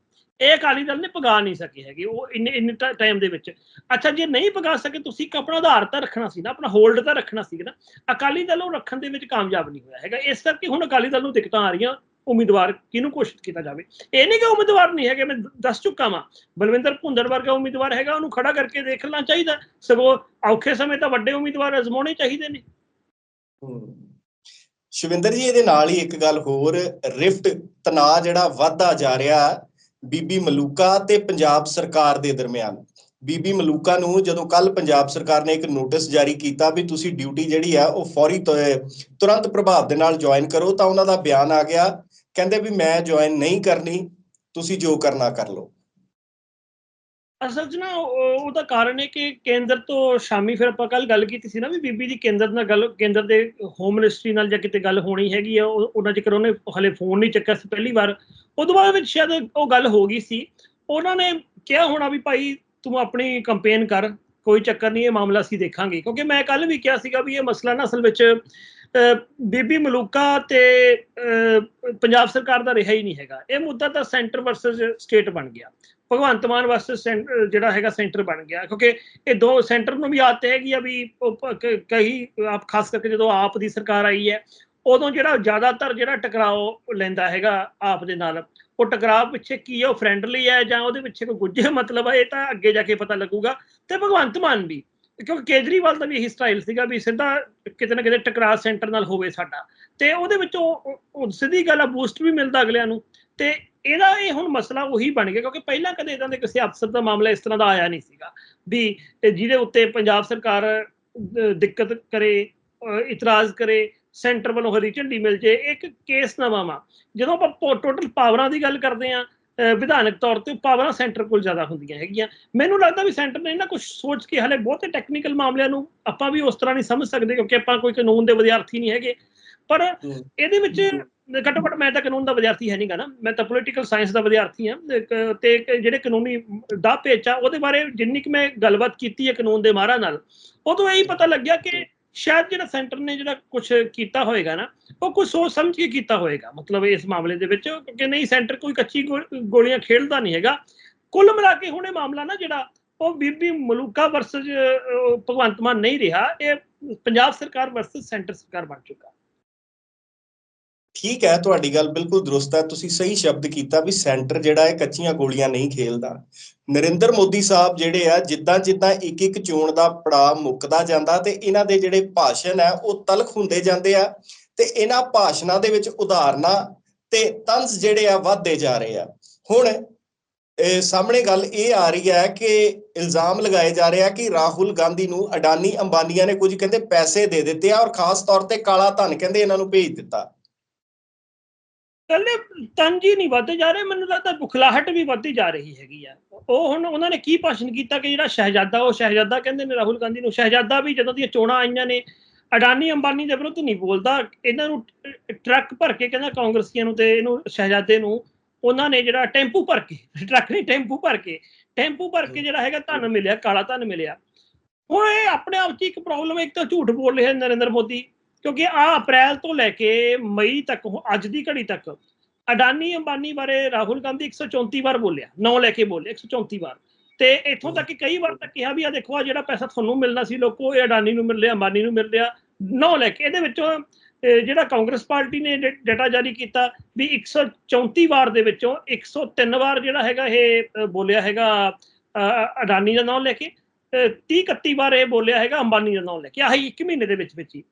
ਇਹ ਅਕਾਲੀ ਦਲ ਨੇ ਪਗਾ ਨਹੀਂ ਸਕੇ ਹੈਗੇ, ਉਹ ਇੰਨੇ ਇੰਨੇ ਟਾਈਮ ਦੇ ਵਿੱਚ। ਅੱਛਾ, ਜੇ ਨਹੀਂ ਪਗਾ ਸਕੇ, ਤੁਸੀਂ ਆਪਣਾ ਆਧਾਰ ਤਾਂ ਰੱਖਣਾ ਸੀ ਨਾ, ਆਪਣਾ ਹੋਲਡ ਤਾਂ ਰੱਖਣਾ ਸੀ ਨਾ, ਅਕਾਲੀ ਦਲ ਉਹ ਰੱਖਣ ਦੇ ਵਿੱਚ ਕਾਮਯਾਬ ਨਹੀਂ ਹੋਇਆ ਹੈਗਾ। ਇਸ ਕਰਕੇ ਹੁਣ ਅਕਾਲੀ ਦਲ ਨੂੰ ਦਿੱਕਤਾਂ ਆ ਰਹੀਆਂ, ਉਮੀਦਵਾਰ ਕਿਹਨੂੰ ਘੋਸ਼ਿਤ ਕੀਤਾ ਜਾਵੇ? ਇਹ ਨਹੀਂ ਕਿ ਉਮੀਦਵਾਰ ਨਹੀਂ ਹੈਗੇ, ਮੈਂ ਦੱਸ ਚੁੱਕਾ ਵਾਂ। ਬਲਵਿੰਦਰ ਭੁੰਦੜ ਵਰਗਾ ਉਮੀਦਵਾਰ ਹੈਗਾ, ਉਹਨੂੰ ਖੜਾ ਕਰਕੇ ਦੇਖਣਾ ਚਾਹੀਦਾ। ਸਗੋਂ ਔਖੇ ਸਮੇਂ ਤਾਂ ਵੱਡੇ ਉਮੀਦਵਾਰ ਅਜ਼ਮਾਉਣੇ ਚਾਹੀਦੇ ਨੇ। ਹਮ। ਸ਼ਿਵਿੰਦਰ ਜੀ, ਇਹਦੇ ਨਾਲ ਹੀ ਇੱਕ ਗੱਲ ਹੋਰ, ਰਿਫਟ ਤਣਾਅ ਜਿਹੜਾ ਵੱਧਦਾ ਜਾ ਰਿਹਾ ਬੀਬੀ ਮਲੂਕਾ ਤੇ ਪੰਜਾਬ ਸਰਕਾਰ ਦੇ ਦਰਮਿਆਨ। ਬੀਬੀ ਮਲੂਕਾ ਨੂੰ ਜਦੋਂ ਕੱਲ ਪੰਜਾਬ ਸਰਕਾਰ ਨੇ ਇੱਕ ਨੋਟਿਸ ਜਾਰੀ ਕੀਤਾ ਵੀ ਤੁਸੀਂ ਡਿਊਟੀ ਜਿਹੜੀ ਆ, ਉਹ ਫੌਰੀ ਤੁਰੰਤ ਪ੍ਰਭਾਵ ਦੇ ਨਾਲ ਜੁਆਇਨ ਕਰੋ, ਤਾਂ ਉਹਨਾਂ ਦਾ ਬਿਆਨ ਆ ਗਿਆ। ਕਹਿੰਦੇ ਵੀ ਮੈਂ ਜੁਆਇਨ ਨਹੀਂ ਕਰਨੀ, ਤੁਸੀਂ ਜੋ ਕਰਨਾ ਕਰ ਲਓ। ਅਸਲ 'ਚ ਨਾ ਉਹਦਾ ਕਾਰਨ ਹੈ ਕਿ ਕੇਂਦਰ ਤੋਂ ਸ਼ਾਮੀ ਫਿਰ ਆਪਾਂ ਕੱਲ ਗੱਲ ਕੀਤੀ ਸੀ ਨਾ ਵੀ ਬੀਬੀ ਦੀ ਕੇਂਦਰ ਨਾਲ ਗੱਲ, ਕੇਂਦਰ ਦੇ ਹੋਮ ਮਿਨਿਸਟਰੀ ਨਾਲ ਜਾਂ ਕਿਤੇ ਗੱਲ ਹੋਣੀ ਹੈਗੀ ਆ ਉਹਨਾਂ ਜ਼ਿਕਰ ਉਹਨੇ ਹਲੇ ਫੋਨ ਨਹੀਂ ਚੱਕਿਆ ਸੀ ਪਹਿਲੀ ਵਾਰ। ਉਦੋਂ ਬਾਅਦ ਵਿੱਚ ਸ਼ਾਇਦ ਉਹ ਗੱਲ ਹੋ ਗਈ ਸੀ। ਉਹਨਾਂ ਨੇ ਕਿਹਾ ਹੋਣਾ ਵੀ ਭਾਈ ਤੂੰ ਆਪਣੀ ਕੰਪੇਨ ਕਰ, ਕੋਈ ਚੱਕਰ ਨਹੀਂ, ਇਹ ਮਾਮਲਾ ਅਸੀਂ ਦੇਖਾਂਗੇ। ਕਿਉਂਕਿ ਮੈਂ ਕੱਲ ਵੀ ਕਿਹਾ ਸੀਗਾ ਵੀ ਇਹ ਮਸਲਾ ਨਾ ਅਸਲ ਵਿੱਚ ਬੀਬੀ ਮਲੂਕਾ ਤੇ ਪੰਜਾਬ ਸਰਕਾਰ ਦਾ ਰਿਹਾ ਹੀ ਨਹੀਂ ਹੈਗਾ। ਇਹ ਮੁੱਦਾ ਤਾਂ ਸੈਂਟਰ ਵਰਸਸ ਸਟੇਟ ਬਣ ਗਿਆ। ਭਗਵੰਤ ਮਾਨ ਵਰਸਸ ਜਿਹੜਾ ਹੈਗਾ ਸੈਂਟਰ ਬਣ ਗਿਆ। ਕਿਉਂਕਿ ਇਹ ਦੋ ਸੈਂਟਰ ਨੂੰ ਵੀ ਆਦਤ ਹੈਗੀ ਆ ਵੀ ਉਹ ਕਈ ਆਪ, ਖਾਸ ਕਰਕੇ ਜਦੋਂ ਆਪ ਦੀ ਸਰਕਾਰ ਆਈ ਹੈ ਉਦੋਂ ਜਿਹੜਾ ਜ਼ਿਆਦਾਤਰ ਜਿਹੜਾ ਟਕਰਾਓ ਲੈਂਦਾ ਹੈਗਾ ਆਪ ਦੇ ਨਾਲ, ਉਹ ਟਕਰਾਅ ਪਿੱਛੇ ਕੀ ਹੈ ਉਹ ਫਰੈਂਡਲੀ ਹੈ ਜਾਂ ਉਹਦੇ ਪਿੱਛੇ ਕੋਈ ਗੁੱਝੇ ਮਤਲਬ ਹੈ ਇਹ ਤਾਂ ਅੱਗੇ ਜਾ ਕੇ ਪਤਾ ਲੱਗੂਗਾ ਤੇ ਭਗਵੰਤ ਮਾਨ ਵੀ, ਕਿਉਂਕਿ ਕੇਜਰੀਵਾਲ ਦਾ ਵੀ ਇਹੀ ਸਟਾਈਲ ਸੀਗਾ ਵੀ ਸਿੱਧਾ ਕਿਤੇ ਨਾ ਕਿਤੇ ਟਕਰਾਅ ਸੈਂਟਰ ਨਾਲ ਹੋਵੇ ਸਾਡਾ। ਤੇ ਉਹਦੇ ਵਿੱਚ ਉਹ ਸਿੱਧੀ ਗੱਲ ਆ ਬੂਸਟ ਵੀ ਮਿਲਦਾ ਅਗਲਿਆਂ ਨੂੰ। ਤੇ ਇਹਦਾ ਇਹ ਹੁਣ ਮਸਲਾ ਉਹੀ ਬਣ ਗਿਆ, ਕਿਉਂਕਿ ਪਹਿਲਾਂ ਕਦੇ ਇਦਾਂ ਦੇ ਕਿਸੇ ਅਫਸਰ ਦਾ ਮਾਮਲਾ ਇਸ ਤਰ੍ਹਾਂ ਦਾ ਆਇਆ ਨਹੀਂ ਸੀਗਾ ਵੀ ਜਿਹਦੇ ਉੱਤੇ ਪੰਜਾਬ ਸਰਕਾਰ ਦਿੱਕਤ ਕਰੇ ਇਤਰਾਜ਼ ਕਰੇ ਸੈਂਟਰ ਵੱਲੋਂ ਹਰੀ ਝੰਡੀ ਮਿਲ ਜੇ ਇੱਕ ਕੇਸ ਨਵਾਂ ਵਾ। ਜਦੋਂ ਆਪਾਂ ਟੋਟਲ ਪਾਵਰਾਂ ਦੀ ਗੱਲ ਕਰਦੇ ਆ ਵਿਧਾਨਕ ਤੌਰ ਤੇ ਪਾਵਰਾਂ ਸੈਂਟਰ ਕੋਲ ਜ਼ਿਆਦਾ ਹੁੰਦੀਆਂ ਹੈਗੀਆਂ। ਮੈਨੂੰ ਲੱਗਦਾ ਵੀ ਸੈਂਟਰ ਨੇ ਨਾ ਕੁਝ ਸੋਚ ਕੇ ਹਲੇ ਬਹੁਤੇ ਟੈਕਨੀਕਲ ਮਾਮਲਿਆਂ ਨੂੰ ਆਪਾਂ ਵੀ ਉਸ ਤਰ੍ਹਾਂ ਨਹੀਂ ਸਮਝ ਸਕਦੇ ਕਿਉਂਕਿ ਆਪਾਂ ਕੋਈ ਕਾਨੂੰਨ ਦੇ ਵਿਦਿਆਰਥੀ ਨਹੀਂ ਹੈਗੇ। ਪਰ ਇਹਦੇ ਵਿੱਚ ਘੱਟੋ ਘੱਟ ਮੈਂ ਤਾਂ ਕਾਨੂੰਨ ਦਾ ਵਿਦਿਆਰਥੀ ਹੈ ਨਹੀਂਗਾ ਨਾ। ਮੈਂ ਤਾਂ ਪੋਲੀਟੀਕਲ ਸਾਇੰਸ ਦਾ ਵਿਦਿਆਰਥੀ ਹਾਂ। ਤੇ ਜਿਹੜੇ ਕਾਨੂੰਨੀ ਦਾ ਪੇਚਾ ਉਹਦੇ ਬਾਰੇ ਜਿੰਨੀ ਕਿ ਮੈਂ ਗੱਲਬਾਤ ਕੀਤੀ ਹੈ ਕਾਨੂੰਨ ਦੇ ਮਾਹਰਾਂ ਨਾਲ ਉਦੋਂ ਇਹੀ ਪਤਾ ਲੱਗਿਆ ਕਿ ਸ਼ਾਇਦ ਜਿਹੜਾ ਸੈਂਟਰ ਨੇ ਜਿਹੜਾ ਕੁਝ ਕੀਤਾ ਹੋਏਗਾ ਨਾ, ਉਹ ਕੁਝ ਸੋਚ ਸਮਝ ਕੇ ਕੀਤਾ ਹੋਏਗਾ। ਮਤਲਬ ਇਸ ਮਾਮਲੇ ਦੇ ਵਿੱਚ ਕਿ ਨਹੀਂ, ਸੈਂਟਰ ਕੋਈ ਕੱਚੀ ਗੋ- ਗੋਲੀਆਂ ਖੇਡਦਾ ਨਹੀਂ ਹੈਗਾ। ਕੁੱਲ ਮਿਲਾ ਕੇ ਹੁਣ ਇਹ ਮਾਮਲਾ ਨਾ ਜਿਹੜਾ, ਉਹ ਬੀਬੀ ਮਲੂਕਾ ਵਰਸਸ ਭਗਵੰਤ ਮਾਨ ਨਹੀਂ ਰਿਹਾ। ਇਹ ਪੰਜਾਬ ਸਰਕਾਰ ਵਰਸਸ ਸੈਂਟਰ ਸਰਕਾਰ ਬਣ ਚੁੱਕਾ। ਠੀਕ ਹੈ, ਤੁਹਾਡੀ ਗੱਲ ਬਿਲਕੁਲ ਦਰੁਸਤ ਹੈ। ਤੁਸੀਂ ਸਹੀ ਸ਼ਬਦ ਕੀਤਾ ਵੀ ਸੈਂਟਰ ਜਿਹੜਾ ਹੈ ਕੱਚੀਆਂ ਗੋਲੀਆਂ ਨਹੀਂ ਖੇਲਦਾ। ਨਰਿੰਦਰ ਮੋਦੀ ਸਾਹਿਬ ਜਿਹੜੇ ਆ, ਜਿੱਦਾਂ ਜਿੱਦਾਂ ਇੱਕ ਇੱਕ ਚੋਣ ਦਾ ਪੜਾਅ ਮੁੱਕਦਾ ਜਾਂਦਾ ਤੇ ਇਹਨਾਂ ਦੇ ਜਿਹੜੇ ਭਾਸ਼ਣ ਹੈ, ਉਹ ਤਲਖ ਹੁੰਦੇ ਜਾਂਦੇ ਆ ਤੇ ਇਹਨਾਂ ਭਾਸ਼ਣਾਂ ਦੇ ਵਿੱਚ ਉਦਾਹਰਨਾਂ ਤੇ ਤੰਜ਼ ਜਿਹੜੇ ਆ, ਵੱਧਦੇ ਜਾ ਰਹੇ ਆ। ਹੁਣ ਸਾਹਮਣੇ ਗੱਲ ਇਹ ਆ ਰਹੀ ਹੈ ਕਿ ਇਲਜ਼ਾਮ ਲਗਾਏ ਜਾ ਰਹੇ ਆ ਕਿ ਰਾਹੁਲ ਗਾਂਧੀ ਨੂੰ ਅਡਾਨੀ ਅੰਬਾਨੀਆਂ ਨੇ ਕੁਝ ਕਹਿੰਦੇ ਪੈਸੇ ਦੇ ਦਿੱਤੇ ਆ ਔਰ ਖਾਸ ਤੌਰ ਤੇ ਕਾਲਾ ਧਨ ਕਹਿੰਦੇ ਇਹਨਾਂ ਨੂੰ ਭੇਜ ਦਿੱਤਾ। ਕੱਲੇ ਤੰਜੀ ਨਹੀਂ ਵੱਧਦੇ ਜਾ ਰਹੇ, ਮੈਨੂੰ ਲੱਗਦਾ ਬੁਖਲਾਹਟ ਵੀ ਵੱਧਦੀ ਜਾ ਰਹੀ ਹੈਗੀ ਆ। ਉਹ ਹੁਣ ਉਹਨਾਂ ਨੇ ਕੀ ਭਾਸ਼ਣ ਕੀਤਾ ਕਿ ਜਿਹੜਾ ਸ਼ਹਿਜ਼ਾਦਾ, ਉਹ ਸ਼ਹਿਜ਼ਾਦਾ ਕਹਿੰਦੇ ਨੇ ਰਾਹੁਲ ਗਾਂਧੀ ਨੂੰ, ਸ਼ਹਿਜ਼ਾਦਾ ਵੀ ਜਦੋਂ ਦੀਆਂ ਚੋਣਾਂ ਆਈਆਂ ਨੇ, ਅਡਾਨੀ ਅੰਬਾਨੀ ਦੇ ਵਿਰੁੱਧ ਨਹੀਂ ਬੋਲਦਾ, ਇਹਨਾਂ ਨੂੰ ਟਰੱਕ ਭਰ ਕੇ ਕਹਿੰਦਾ ਕਾਂਗਰਸੀਆਂ ਨੂੰ ਤੇ ਇਹਨੂੰ ਸ਼ਹਿਜ਼ਾਦੇ ਨੂੰ, ਉਹਨਾਂ ਨੇ ਜਿਹੜਾ ਟੈਂਪੂ ਭਰ ਕੇ, ਟਰੱਕ ਨਹੀਂ, ਟੈਂਪੂ ਭਰ ਕੇ, ਟੈਂਪੂ ਭਰ ਕੇ ਜਿਹੜਾ ਹੈਗਾ ਧਨ ਮਿਲਿਆ, ਕਾਲਾ ਧਨ ਮਿਲਿਆ। ਹੁਣ ਇਹ ਆਪਣੇ ਆਪ 'ਚ ਇੱਕ ਪ੍ਰੋਬਲਮ ਇੱਕ ਤਾਂ ਝੂਠ ਬੋਲ ਰਿਹਾ ਨਰਿੰਦਰ ਮੋਦੀ। ਕਿਉਂਕਿ ਆ ਅਪ੍ਰੈਲ ਤੋਂ ਲੈ ਕੇ ਮਈ ਤੱਕ ਹੁਣ ਅੱਜ ਦੀ ਘੜੀ ਤੱਕ, ਅਡਾਨੀ ਅੰਬਾਨੀ ਬਾਰੇ ਰਾਹੁਲ ਗਾਂਧੀ 134 ਵਾਰ ਬੋਲਿਆ, ਨਾਂ ਲੈ ਕੇ ਬੋਲੇ 134 ਵਾਰ। ਤੇ ਇੱਥੋਂ ਤੱਕ ਕਿ ਕਈ ਵਾਰ ਤੱਕ ਕਿਹਾ ਵੀ ਆ, ਦੇਖੋ ਆ ਜਿਹੜਾ ਪੈਸਾ ਤੁਹਾਨੂੰ ਮਿਲਣਾ ਸੀ ਲੋਕੋ, ਇਹ ਅਡਾਨੀ ਨੂੰ ਮਿਲ ਰਿਹਾ, ਅੰਬਾਨੀ ਨੂੰ ਮਿਲ ਰਿਹਾ, ਨਾਂ ਲੈ ਕੇ। ਇਹਦੇ ਵਿੱਚੋਂ ਜਿਹੜਾ ਕਾਂਗਰਸ ਪਾਰਟੀ ਨੇ ਡਾਟਾ ਜਾਰੀ ਕੀਤਾ ਵੀ 134 ਵਾਰ ਦੇ ਵਿੱਚੋਂ 103 ਵਾਰ ਜਿਹੜਾ ਹੈਗਾ ਇਹ ਬੋਲਿਆ ਹੈਗਾ ਅਡਾਨੀ ਦਾ ਨਾਂ ਲੈ ਕੇ। 30 31 ਵਾਰ ਇਹ ਬੋਲਿਆ ਹੈਗਾ ਅੰਬਾਨੀ ਦਾ ਨਾਂ ਲੈ ਕੇ ਆਹੀ ਇੱਕ ਮਹੀਨੇ ਦੇ ਵਿੱਚ ਵਿੱਚ ਹੀ।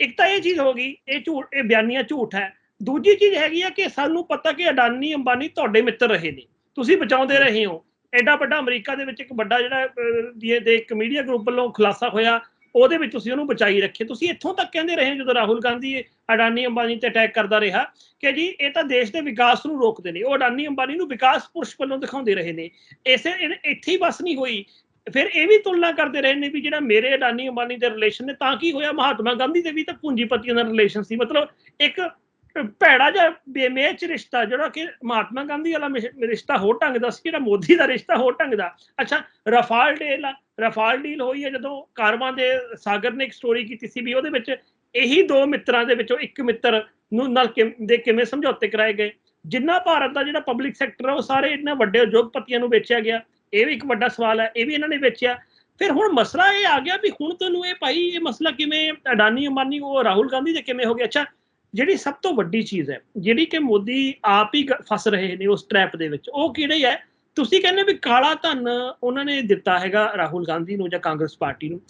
ਇੱਕ ਤਾਂ ਇਹ ਚੀਜ਼ ਹੋ ਗਈ ਇਹ ਝੂਠ ਇਹ ਬਿਆਨੀਆਂ ਝੂਠ ਹੈ। ਦੂਜੀ ਚੀਜ਼ ਹੈਗੀ ਆ ਕਿ ਸਾਨੂੰ ਪਤਾ ਕਿ ਅਡਾਨੀ ਅੰਬਾਨੀ ਤੁਹਾਡੇ ਮਿੱਤਰ ਰਹੇ ਨੇ। ਤੁਸੀਂ ਬਚਾਉਂਦੇ ਰਹੇ ਹੋ। ਐਡਾ ਵੱਡਾ ਅਮਰੀਕਾ ਦੇ ਵਿੱਚ ਇੱਕ ਵੱਡਾ ਜਿਹੜਾ ਦੀ- ਇੱਕ ਮੀਡੀਆ ਗਰੁੱਪ ਵੱਲੋਂ ਖੁਲਾਸਾ ਹੋਇਆ ਉਹਦੇ ਵਿੱਚ ਤੁਸੀਂ ਉਹਨੂੰ ਬਚਾਈ ਰੱਖੇ। ਤੁਸੀਂ ਇੱਥੋਂ ਤੱਕ ਕਹਿੰਦੇ ਰਹੇ ਜਦੋਂ ਰਾਹੁਲ ਗਾਂਧੀ ਅਡਾਨੀ ਅੰਬਾਨੀ ਤੇ ਅਟੈਕ ਕਰਦਾ ਰਿਹਾ ਕਿ ਜੀ ਇਹ ਤਾਂ ਦੇਸ਼ ਦੇ ਵਿਕਾਸ ਨੂੰ ਰੋਕਦੇ ਨੇ। ਉਹ ਅਡਾਨੀ ਅੰਬਾਨੀ ਨੂੰ ਵਿਕਾਸ ਪੁਰਸ਼ ਵੱਲੋਂ ਦਿਖਾਉਂਦੇ ਰਹੇ ਨੇ। ਇਸੇ ਇੱਥੇ ਹੀ ਬਸ ਨਹੀਂ ਹੋਈ। ਫਿਰ ਇਹ ਵੀ ਤੁਲਨਾ ਕਰਦੇ ਰਹੇ ਨੇ ਵੀ ਜਿਹੜਾ ਮੇਰੇ ਅਡਾਨੀ ਅੰਬਾਨੀ ਦੇ ਰਿਲੇਸ਼ਨ ਨੇ, ਤਾਂ ਕੀ ਹੋਇਆ? ਮਹਾਤਮਾ ਗਾਂਧੀ ਦੇ ਵੀ ਤਾਂ ਪੂੰਜੀਪਤੀਆਂ ਦਾ ਰਿਲੇਸ਼ਨ ਸੀ। ਮਤਲਬ ਇੱਕ ਭੈੜਾ ਜਿਹਾ ਬੇਮੇਚ ਰਿਸ਼ਤਾ, ਜਿਹੜਾ ਕਿ ਮਹਾਤਮਾ ਗਾਂਧੀ ਵਾਲਾ ਮਿਸ਼- ਰਿਸ਼ਤਾ ਹੋਰ ਢੰਗ ਦਾ ਸੀ, ਜਿਹੜਾ ਮੋਦੀ ਦਾ ਰਿਸ਼ਤਾ ਹੋਰ ਢੰਗ ਦਾ। ਅੱਛਾ, ਰਫਾਲ ਡੀਲ ਆ, ਰਫਾਲ ਡੀਲ ਹੋਈ ਹੈ ਜਦੋਂ ਕਾਰਵਾਂ ਦੇ ਸਾਗਰ ਨੇ ਇੱਕ ਸਟੋਰੀ ਕੀਤੀ ਸੀ ਵੀ ਉਹਦੇ ਵਿੱਚ ਇਹੀ ਦੋ ਮਿੱਤਰਾਂ ਦੇ ਵਿੱਚੋਂ ਇੱਕ ਮਿੱਤਰ ਨੂੰ ਨਾਲ ਕਿਮ- ਦੇ ਕਿਵੇਂ ਸਮਝੌਤੇ ਕਰਾਏ ਗਏ। ਜਿੰਨਾ ਭਾਰਤ ਦਾ ਜਿਹੜਾ ਪਬਲਿਕ ਸੈਕਟਰ ਹੈ ਉਹ ਸਾਰੇ ਇਹਨਾਂ ਵੱਡੇ ਉਦਯੋਗਪਤੀਆਂ ਨੂੰ ਵੇਚਿਆ ਗਿਆ। ਇਹ ਵੀ ਇੱਕ ਵੱਡਾ ਸਵਾਲ ਹੈ ਇਹ ਵੀ ਇਹਨਾਂ ਨੇ ਵੇਚਿਆ। ਫਿਰ ਹੁਣ ਮਸਲਾ ਇਹ ਆ ਗਿਆ ਵੀ ਹੁਣ ਤੁਹਾਨੂੰ ਇਹ ਭਾਈ ਇਹ ਮਸਲਾ ਕਿਵੇਂ ਅਡਾਨੀ ਅੰਬਾਨੀ ਉਹ ਰਾਹੁਲ ਗਾਂਧੀ ਦੇ ਕਿਵੇਂ ਹੋ ਗਿਆ ਅੱਛਾ ਜਿਹੜੀ ਸਭ ਤੋਂ ਵੱਡੀ ਚੀਜ਼ ਹੈ ਜਿਹੜੀ ਕਿ ਮੋਦੀ ਆਪ ਹੀ ਫਸ ਰਹੇ ਨੇ ਉਸ ਟ੍ਰੈਪ ਦੇ ਵਿੱਚ ਉਹ ਕਿਹੜੀ ਹੈ? ਤੁਸੀਂ ਕਹਿੰਦੇ ਵੀ ਕਾਲਾ ਧਨ ਉਹਨਾਂ ਨੇ ਦਿੱਤਾ ਹੈਗਾ ਰਾਹੁਲ ਗਾਂਧੀ ਨੂੰ ਜਾਂ ਕਾਂਗਰਸ ਪਾਰਟੀ ਨੂੰ।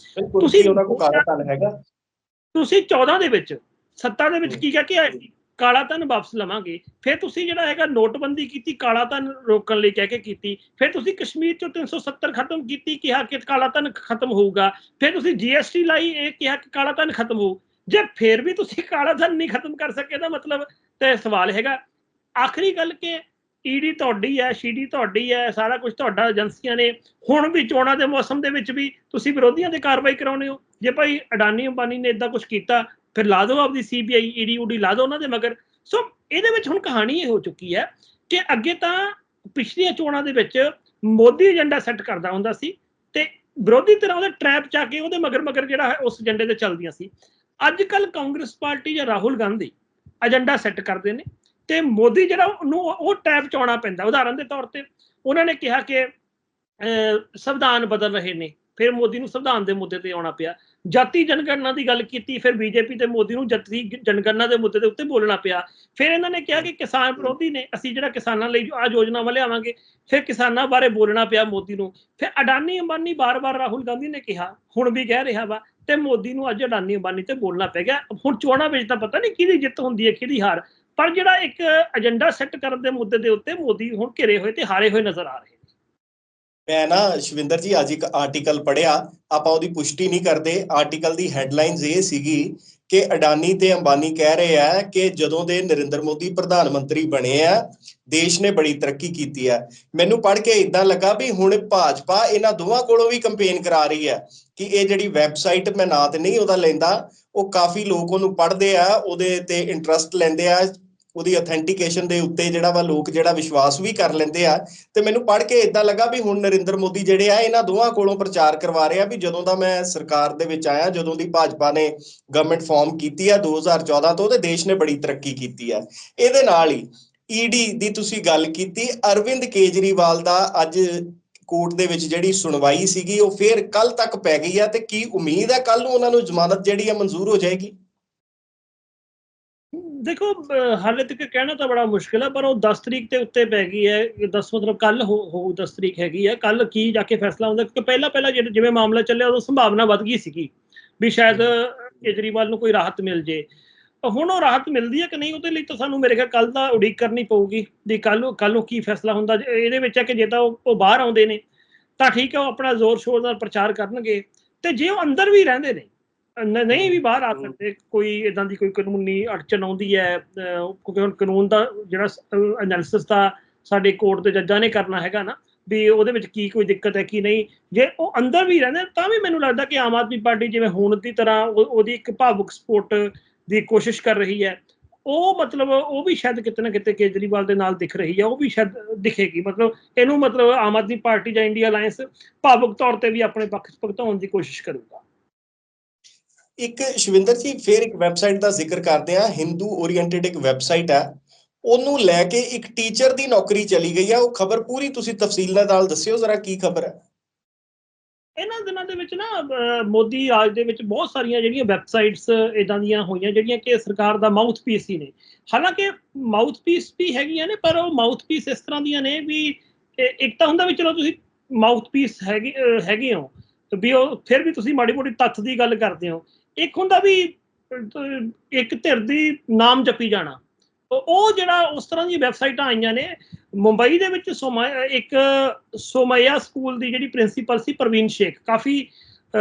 ਤੁਸੀਂ- ਉਹਨਾਂ ਕੋਲ ਕਾਲਾ ਧਨ ਹੈਗਾ। ਤੁਸੀਂ 14 ਦੇ ਵਿੱਚ ਸੱਤਾ ਦੇ ਵਿੱਚ। ਕੀ ਕਹਿ ਕੇ ਆਏ ਸੀ? ਕਾਲਾ ਧਨ ਵਾਪਸ ਲਵਾਂਗੇ। ਫਿਰ ਤੁਸੀਂ ਜਿਹੜਾ ਹੈਗਾ ਨੋਟਬੰਦੀ ਕੀਤੀ, ਕਾਲਾ ਧਨ ਰੋਕਣ ਲਈ ਕਹਿ ਕੇ ਕੀਤੀ। ਫਿਰ ਤੁਸੀਂ ਕਸ਼ਮੀਰ ਚੋਂ 370 ਖਤਮ ਕੀਤੀ, ਕਿਹਾ ਕਿ ਕਾਲਾ ਧਨ ਖਤਮ ਹੋਊਗਾ। ਫਿਰ ਤੁਸੀਂ ਜੀਐਸਟੀ ਲਾਈ, ਇਹ ਕਿਹਾ ਕਿ ਕਾਲਾ ਧਨ ਖਤਮ ਹੋਊ। ਜੇ ਫਿਰ ਵੀ ਤੁਸੀਂ ਕਾਲਾ ਧਨ ਨਹੀਂ ਖਤਮ ਕਰ ਸਕੇ ਤਾਂ ਮਤਲਬ ਤੇ ਸਵਾਲ ਹੈਗਾ। ਆਖਰੀ ਗੱਲ ਕਿ ਈਡੀ ਤੁਹਾਡੀ ਹੈ ਸ਼ੀਡੀ ਤੁਹਾਡੀ ਹੈ, ਸਾਰਾ ਕੁਝ ਤੁਹਾਡਾ ਏਜੰਸੀਆਂ ਨੇ। ਹੁਣ ਵੀ ਚੋਣਾਂ ਦੇ ਮੌਸਮ ਦੇ ਵਿੱਚ ਵੀ ਤੁਸੀਂ ਵਿਰੋਧੀਆਂ ਤੇ ਕਾਰਵਾਈ ਕਰਾਉਣੇ ਹੋ। ਜੇ ਭਾਈ ਅਡਾਨੀ ਅੰਬਾਨੀ ਨੇ ਇਦਾਂ ਕੁਝ ਕੀਤਾ ਫਿਰ ਲਾ ਦਿਓ ਆਪਦੀ ਸੀਬੀਆਈ ਈਡੀ ਊਡੀ ਲਾ ਦਿਓ ਉਹਨਾਂ ਦੇ ਮਗਰ। ਸੋ ਇਹਦੇ ਵਿੱਚ ਹੁਣ ਕਹਾਣੀ ਇਹ ਹੋ ਚੁੱਕੀ ਹੈ ਕਿ ਅੱਗੇ ਤਾਂ ਪਿਛਲੀਆਂ ਚੋਣਾਂ ਦੇ ਵਿੱਚ ਮੋਦੀ ਏਜੰਡਾ ਸੈੱਟ ਕਰਦਾ ਹੁੰਦਾ ਸੀ ਤੇ ਵਿਰੋਧੀ ਤਰ੍ਹਾਂ ਉਹਦੇ ਟਰੈਪ ਚਾ ਕੇ ਉਹਦੇ ਮਗਰ ਮਗਰ ਜਿਹੜਾ ਹੈ ਉਸ ਏਜੰਡੇ ਤੇ ਚੱਲਦੀਆਂ ਸੀ। ਅੱਜ ਕੱਲ ਕਾਂਗਰਸ ਪਾਰਟੀ ਜਾਂ ਰਾਹੁਲ ਗਾਂਧੀ ਏਜੰਡਾ ਸੈੱਟ ਕਰਦੇ ਨੇ ਤੇ ਮੋਦੀ ਜਿਹੜਾ ਉਹਨੂੰ ਉਹ ਟਰੈਪ ਚ ਆਉਣਾ ਪੈਂਦਾ। ਉਦਾਹਰਨ ਦੇ ਤੌਰ ਤੇ ਉਹਨਾਂ ਨੇ ਕਿਹਾ ਕਿ ਸੰਵਿਧਾਨ ਬਦਲ ਰਹੇ ਨੇ। ਫਿਰ ਮੋਦੀ ਨੂੰ ਸੰਵਿਧਾਨ ਦੇ ਮੁੱਦੇ ਤੇ ਆਉਣਾ ਪਿਆ। ਜਾਤੀ ਜਨਗਣਨਾ ਦੀ ਗੱਲ ਕੀਤੀ, ਫਿਰ ਬੀਜੇਪੀ ਤੇ ਮੋਦੀ ਨੂੰ ਜਾਤੀ ਜਨਗਣਨਾ ਦੇ ਮੁੱਦੇ ਦੇ ਉੱਤੇ ਬੋਲਣਾ ਪਿਆ। ਫਿਰ ਇਹਨਾਂ ਨੇ ਕਿਹਾ ਕਿ ਕਿਸਾਨ ਵਿਰੋਧੀ ਨੇ, ਅਸੀਂ ਜਿਹੜਾ ਕਿਸਾਨਾਂ ਲਈ ਆ ਯੋਜਨਾਵਾਂ ਲਿਆਵਾਂਗੇ, ਫਿਰ ਕਿਸਾਨਾਂ ਬਾਰੇ ਬੋਲਣਾ ਪਿਆ ਮੋਦੀ ਨੂੰ। ਫਿਰ ਅਡਾਨੀ ਅੰਬਾਨੀ ਬਾਰ-ਬਾਰ ਰਾਹੁਲ ਗਾਂਧੀ ਨੇ ਕਿਹਾ, ਹੁਣ ਵੀ ਕਹਿ ਰਿਹਾ ਵਾ, ਤੇ ਮੋਦੀ ਨੂੰ ਅੱਜ ਅਡਾਨੀ ਅੰਬਾਨੀ ਤੇ ਬੋਲਣਾ ਪੈ ਗਿਆ। ਹੁਣ ਚੋਣਾਂ ਵਿੱਚ ਤਾਂ ਪਤਾ ਨਹੀਂ ਕਿਹਦੀ ਜਿੱਤ ਹੁੰਦੀ ਹੈ, ਕਿਹਦੀ ਹਾਰ। ਪਰ ਜਿਹੜਾ ਇੱਕ ਏਜੰਡਾ ਸੈੱਟ ਕਰਨ ਦੇ ਮੁੱਦੇ ਦੇ ਉੱਤੇ ਮੋਦੀ ਹੁਣ ਘਿਰੇ ਹੋਏ ਤੇ ਹਾਰੇ ਹੋਏ ਨਜ਼ਰ ਆ ਰਹੇ ਮੈਂ ਨਾ ਸ਼ਵਿੰਦਰ ਜੀ ਅੱਜ ਇੱਕ ਆਰਟੀਕਲ ਪੜਿਆ ਆਪਾਂ ਉਹਦੀ ਪੁਸ਼ਟੀ ਨਹੀਂ ਕਰਦੇ। ਆਰਟੀਕਲ ਦੀ ਹੈਡਲਾਈਨਸ ਇਹ ਸੀਗੀ ਕਿ ਅਡਾਨੀ ਤੇ ਅੰਬਾਨੀ ਕਹਿ ਰਹੇ ਆ ਕਿ ਜਦੋਂ ਦੇ ਨਰਿੰਦਰ ਮੋਦੀ ਪ੍ਰਧਾਨ ਮੰਤਰੀ ਬਣੇ ਆ, ਦੇਸ਼ ਨੇ ਬੜੀ ਤਰੱਕੀ ਕੀਤੀ ਆ। ਮੈਨੂੰ ਪੜ੍ਹ ਕੇ ਇਦਾਂ ਲੱਗਾ ਵੀ ਹੁਣ ਭਾਜਪਾ ਇਹਨਾਂ ਦੋਵਾਂ ਕੋਲੋਂ ਵੀ ਕੰਪੇਨ ਕਰਾ ਰਹੀ ਹੈ ਕਿ ਇਹ ਜਿਹੜੀ ਵੈਬਸਾਈਟ ਮੈਂ ਨਾਂ ਤੇ ਨਹੀਂ ਉਹਦਾ ਲੈਂਦਾ, ਉਹ ਕਾਫੀ ਲੋਕ ਉਹਨੂੰ ਪੜ੍ਹਦੇ ਆ, ਉਹਦੇ ਤੇ ਇੰਟਰਸਟ ਲੈਂਦੇ ਆ ਉਹਦੀ ਅਥੈਂਟੀਕੇਸ਼ਨ ਦੇ ਉੱਤੇ ਜਿਹੜਾ ਵਾ ਲੋਕ ਜਿਹੜਾ ਵਿਸ਼ਵਾਸ ਵੀ ਕਰ ਲੈਂਦੇ ਆ। ਤੇ ਮੈਨੂੰ ਪੜ੍ਹ ਕੇ ਇਦਾਂ ਲੱਗਾ ਵੀ ਹੁਣ ਨਰਿੰਦਰ ਮੋਦੀ ਜਿਹੜੇ ਆ, ਇਹਨਾਂ ਦੋਵਾਂ ਕੋਲੋਂ ਪ੍ਰਚਾਰ ਕਰਵਾ ਰਹੇ ਆ ਵੀ ਜਦੋਂ ਦਾ ਮੈਂ ਸਰਕਾਰ ਦੇ ਵਿੱਚ ਆਇਆ, ਜਦੋਂ ਦੀ ਭਾਜਪਾ ਨੇ ਗਵਰਨਮੈਂਟ ਫਾਰਮ ਕੀਤੀ ਆ 2014 ਤੋਂ, ਤੇ ਦੇਸ਼ ਨੇ ਬੜੀ ਤਰੱਕੀ ਕੀਤੀ ਆ। ਇਹਦੇ ਨਾਲ ਹੀ ਈਡੀ ਦੀ ਤੁਸੀਂ ਗੱਲ ਕੀਤੀ, ਅਰਵਿੰਦ ਕੇਜਰੀਵਾਲ ਦਾ ਅੱਜ ਕੋਰਟ ਦੇ ਵਿੱਚ ਜਿਹੜੀ ਸੁਣਵਾਈ ਸੀਗੀ, ਉਹ ਫੇਰ ਕੱਲ ਤੱਕ ਪੈ ਗਈ ਆ, ਤੇ ਕੀ ਉਮੀਦ ਆ ਕੱਲ ਨੂੰ ਉਹਨਾਂ ਨੂੰ ਜ਼ਮਾਨਤ ਜਿਹੜੀ ਆ, ਮਨਜ਼ੂਰ ਹੋ ਜਾਏਗੀ? ਦੇਖੋ ਹਾਲੇ ਤੱਕ ਕਹਿਣਾ ਤਾਂ ਬੜਾ ਮੁਸ਼ਕਿਲ ਹੈ ਪਰ ਉਹ 10 ਤਰੀਕ ਤੇ ਉੱਤੇ ਪੈ ਗਈ ਹੈ 10 ਮਤਲਬ ਕੱਲ ਹੋ 10 ਤਰੀਕ ਹੈਗੀ ਹੈ ਕੱਲ ਕੀ ਜਾ ਕੇ ਫੈਸਲਾ ਹੁੰਦਾ, ਕਿਉਂਕਿ ਪਹਿਲਾਂ ਪਹਿਲਾਂ ਜਿਵੇਂ ਮਾਮਲਾ ਚੱਲਿਆ, ਉਦੋਂ ਸੰਭਾਵਨਾ ਵੱਧ ਗਈ ਸੀਗੀ ਵੀ ਸ਼ਾਇਦ ਕੇਜਰੀਵਾਲ ਨੂੰ ਕੋਈ ਰਾਹਤ ਮਿਲ ਜੇ। ਹੁਣ ਉਹ ਰਾਹਤ ਮਿਲਦੀ ਹੈ ਕਿ ਨਹੀਂ, ਉਹਦੇ ਲਈ ਤਾਂ ਸਾਨੂੰ ਮੇਰੇ ਖਿਆਲ ਕੱਲ ਦਾ ਉਡੀਕ ਕਰਨੀ ਪਊਗੀ ਵੀ ਕੱਲ ਨੂੰ ਕੱਲ ਨੂੰ ਕੀ ਫੈਸਲਾ ਹੁੰਦਾ ਇਹਦੇ ਵਿੱਚ ਹੈ ਕਿ ਜੇ ਤਾਂ ਉਹ ਬਾਹਰ ਆਉਂਦੇ ਨੇ, ਤਾਂ ਠੀਕ ਹੈ, ਉਹ ਆਪਣਾ ਜ਼ੋਰ ਸ਼ੋਰ ਨਾਲ ਪ੍ਰਚਾਰ ਕਰਨਗੇ, ਤੇ ਜੇ ਉਹ ਅੰਦਰ ਵੀ ਰਹਿੰਦੇ ਨੇ ਨਹੀਂ ਵੀ ਬਾਹਰ ਆ ਸਕਦੇ ਕੋਈ ਇਦਾਂ ਦੀ ਕੋਈ ਕਾਨੂੰਨੀ ਅੜਚਨ ਆਉਂਦੀ ਹੈ ਕਿਉਂਕਿ ਹੁਣ ਕਾਨੂੰਨ ਦਾ ਜਿਹੜਾ ਐਨਾਲਿਸਿਸ ਦਾ ਸਾਡੇ ਕੋਰਟ ਦੇ ਜੱਜਾਂ ਨੇ ਕਰਨਾ ਹੈਗਾ ਨਾ ਵੀ ਉਹਦੇ ਵਿੱਚ ਕੀ ਕੋਈ ਦਿੱਕਤ ਹੈ ਕੀ ਨਹੀਂ ਜੇ ਉਹ ਅੰਦਰ ਵੀ ਰਹਿੰਦੇ ਤਾਂ ਵੀ ਮੈਨੂੰ ਲੱਗਦਾ ਕਿ ਆਮ ਆਦਮੀ ਪਾਰਟੀ ਜਿਵੇਂ ਹੁਣ ਦੀ ਤਰ੍ਹਾਂ ਉਹ- ਉਹਦੀ ਇੱਕ ਭਾਵੁਕ ਸਪੋਰਟ ਦੀ ਕੋਸ਼ਿਸ਼ ਕਰ ਰਹੀ ਹੈ ਉਹ ਮਤਲਬ ਉਹ ਵੀ ਸ਼ਾਇਦ ਕਿਤੇ ਨਾ ਕਿਤੇ ਕੇਜਰੀਵਾਲ ਦੇ ਨਾਲ ਦਿਖ ਰਹੀ ਹੈ ਉਹ ਵੀ ਸ਼ਾਇਦ ਦਿਖੇਗੀ ਮਤਲਬ ਇਹਨੂੰ ਮਤਲਬ ਆਮ ਆਦਮੀ ਪਾਰਟੀ ਜਾਂ ਇੰਡੀਆ ਅਲਾਈਅੰਸ ਭਾਵੁਕ ਤੌਰ ਤੇ ਵੀ ਆਪਣੇ ਪੱਖ ਭੁਗਤਾਉਣ ਦੀ ਕੋਸ਼ਿਸ਼ ਕਰੂਗਾ। ਇੱਕ ਸ਼ਵਿੰਦਰ ਜੀ, ਫੇਰ ਇੱਕ ਵੈਬਸਾਈਟ ਦਾ ਜ਼ਿਕਰ ਕਰਦੇ ਆ ਹਿੰਦੂ ਓਰੀਐਂਟਡ ਇੱਕ ਵੈਬਸਾਈਟ ਹੈ। ਉਹਨੂੰ ਲੈ ਕੇ ਇੱਕ ਟੀਚਰ ਦੀ ਨੌਕਰੀ ਚਲੀ ਗਈ ਆ। ਉਹ ਖਬਰ ਪੂਰੀ ਤੁਸੀਂ ਤਫਸੀਲ ਨਾਲ ਦੱਸਿਓ, ਜ਼ਰਾ ਕੀ ਖਬਰ ਹੈ? ਇਹਨਾਂ ਦਿਨਾਂ ਦੇ ਵਿੱਚ ਨਾ ਮੋਦੀ ਰਾਜ ਦੇ ਵਿੱਚ ਬਹੁਤ ਸਾਰੀਆਂ ਜਿਹੜੀਆਂ ਵੈਬਸਾਈਟਸ ਇਦਾਂ ਦੀਆਂ ਹੋਈਆਂ, ਜਿਹੜੀਆਂ ਕਿ ਸਰਕਾਰ ਦਾ ਮਾਊਥ ਪੀਸ ਹੀ ਨੇ। ਹਾਲਾਂਕਿ ਮਾਊਥ ਪੀਸ ਵੀ ਹੈਗੀਆਂ ਨੇ, ਪਰ ਉਹ ਮਾਊਥਪੀਸ ਇਸ ਤਰ੍ਹਾਂ ਦੀਆਂ ਨੇ ਵੀ ਇੱਕ ਤਾਂ ਹੁੰਦਾ ਵੀ ਚਲੋ ਤੁਸੀਂ ਮਾਊਥ ਪੀਸ ਹੈਗੇ ਹੈਗੇ ਹੋ। ਤੇ ਵੀ ਉਹ, ਫਿਰ ਵੀ ਤੁਸੀਂ ਮਾੜੀ ਮੋਟੀ ਤੱਥ ਦੀ ਗੱਲ ਕਰਦੇ ਹੋ। ਇੱਕ ਹੁੰਦਾ ਵੀ ਇੱਕ ਧਿਰ ਦੀ ਨਾਮ ਜਪੀ ਜਾਣਾ। ਉਹ- ਜਿਹੜਾ ਉਸ ਤਰ੍ਹਾਂ ਦੀਆਂ ਵੈਬਸਾਈਟਾਂ ਆਈਆਂ ਨੇ, ਮੁੰਬਈ ਦੇ ਵਿੱਚ ਸੋਮਾ, ਇੱਕ ਸੋਮਈਆ ਸਕੂਲ ਦੀ ਜਿਹੜੀ ਪ੍ਰਿੰਸੀਪਲ ਸੀ ਪ੍ਰਵੀਨ ਸ਼ੇਖ, ਕਾਫੀ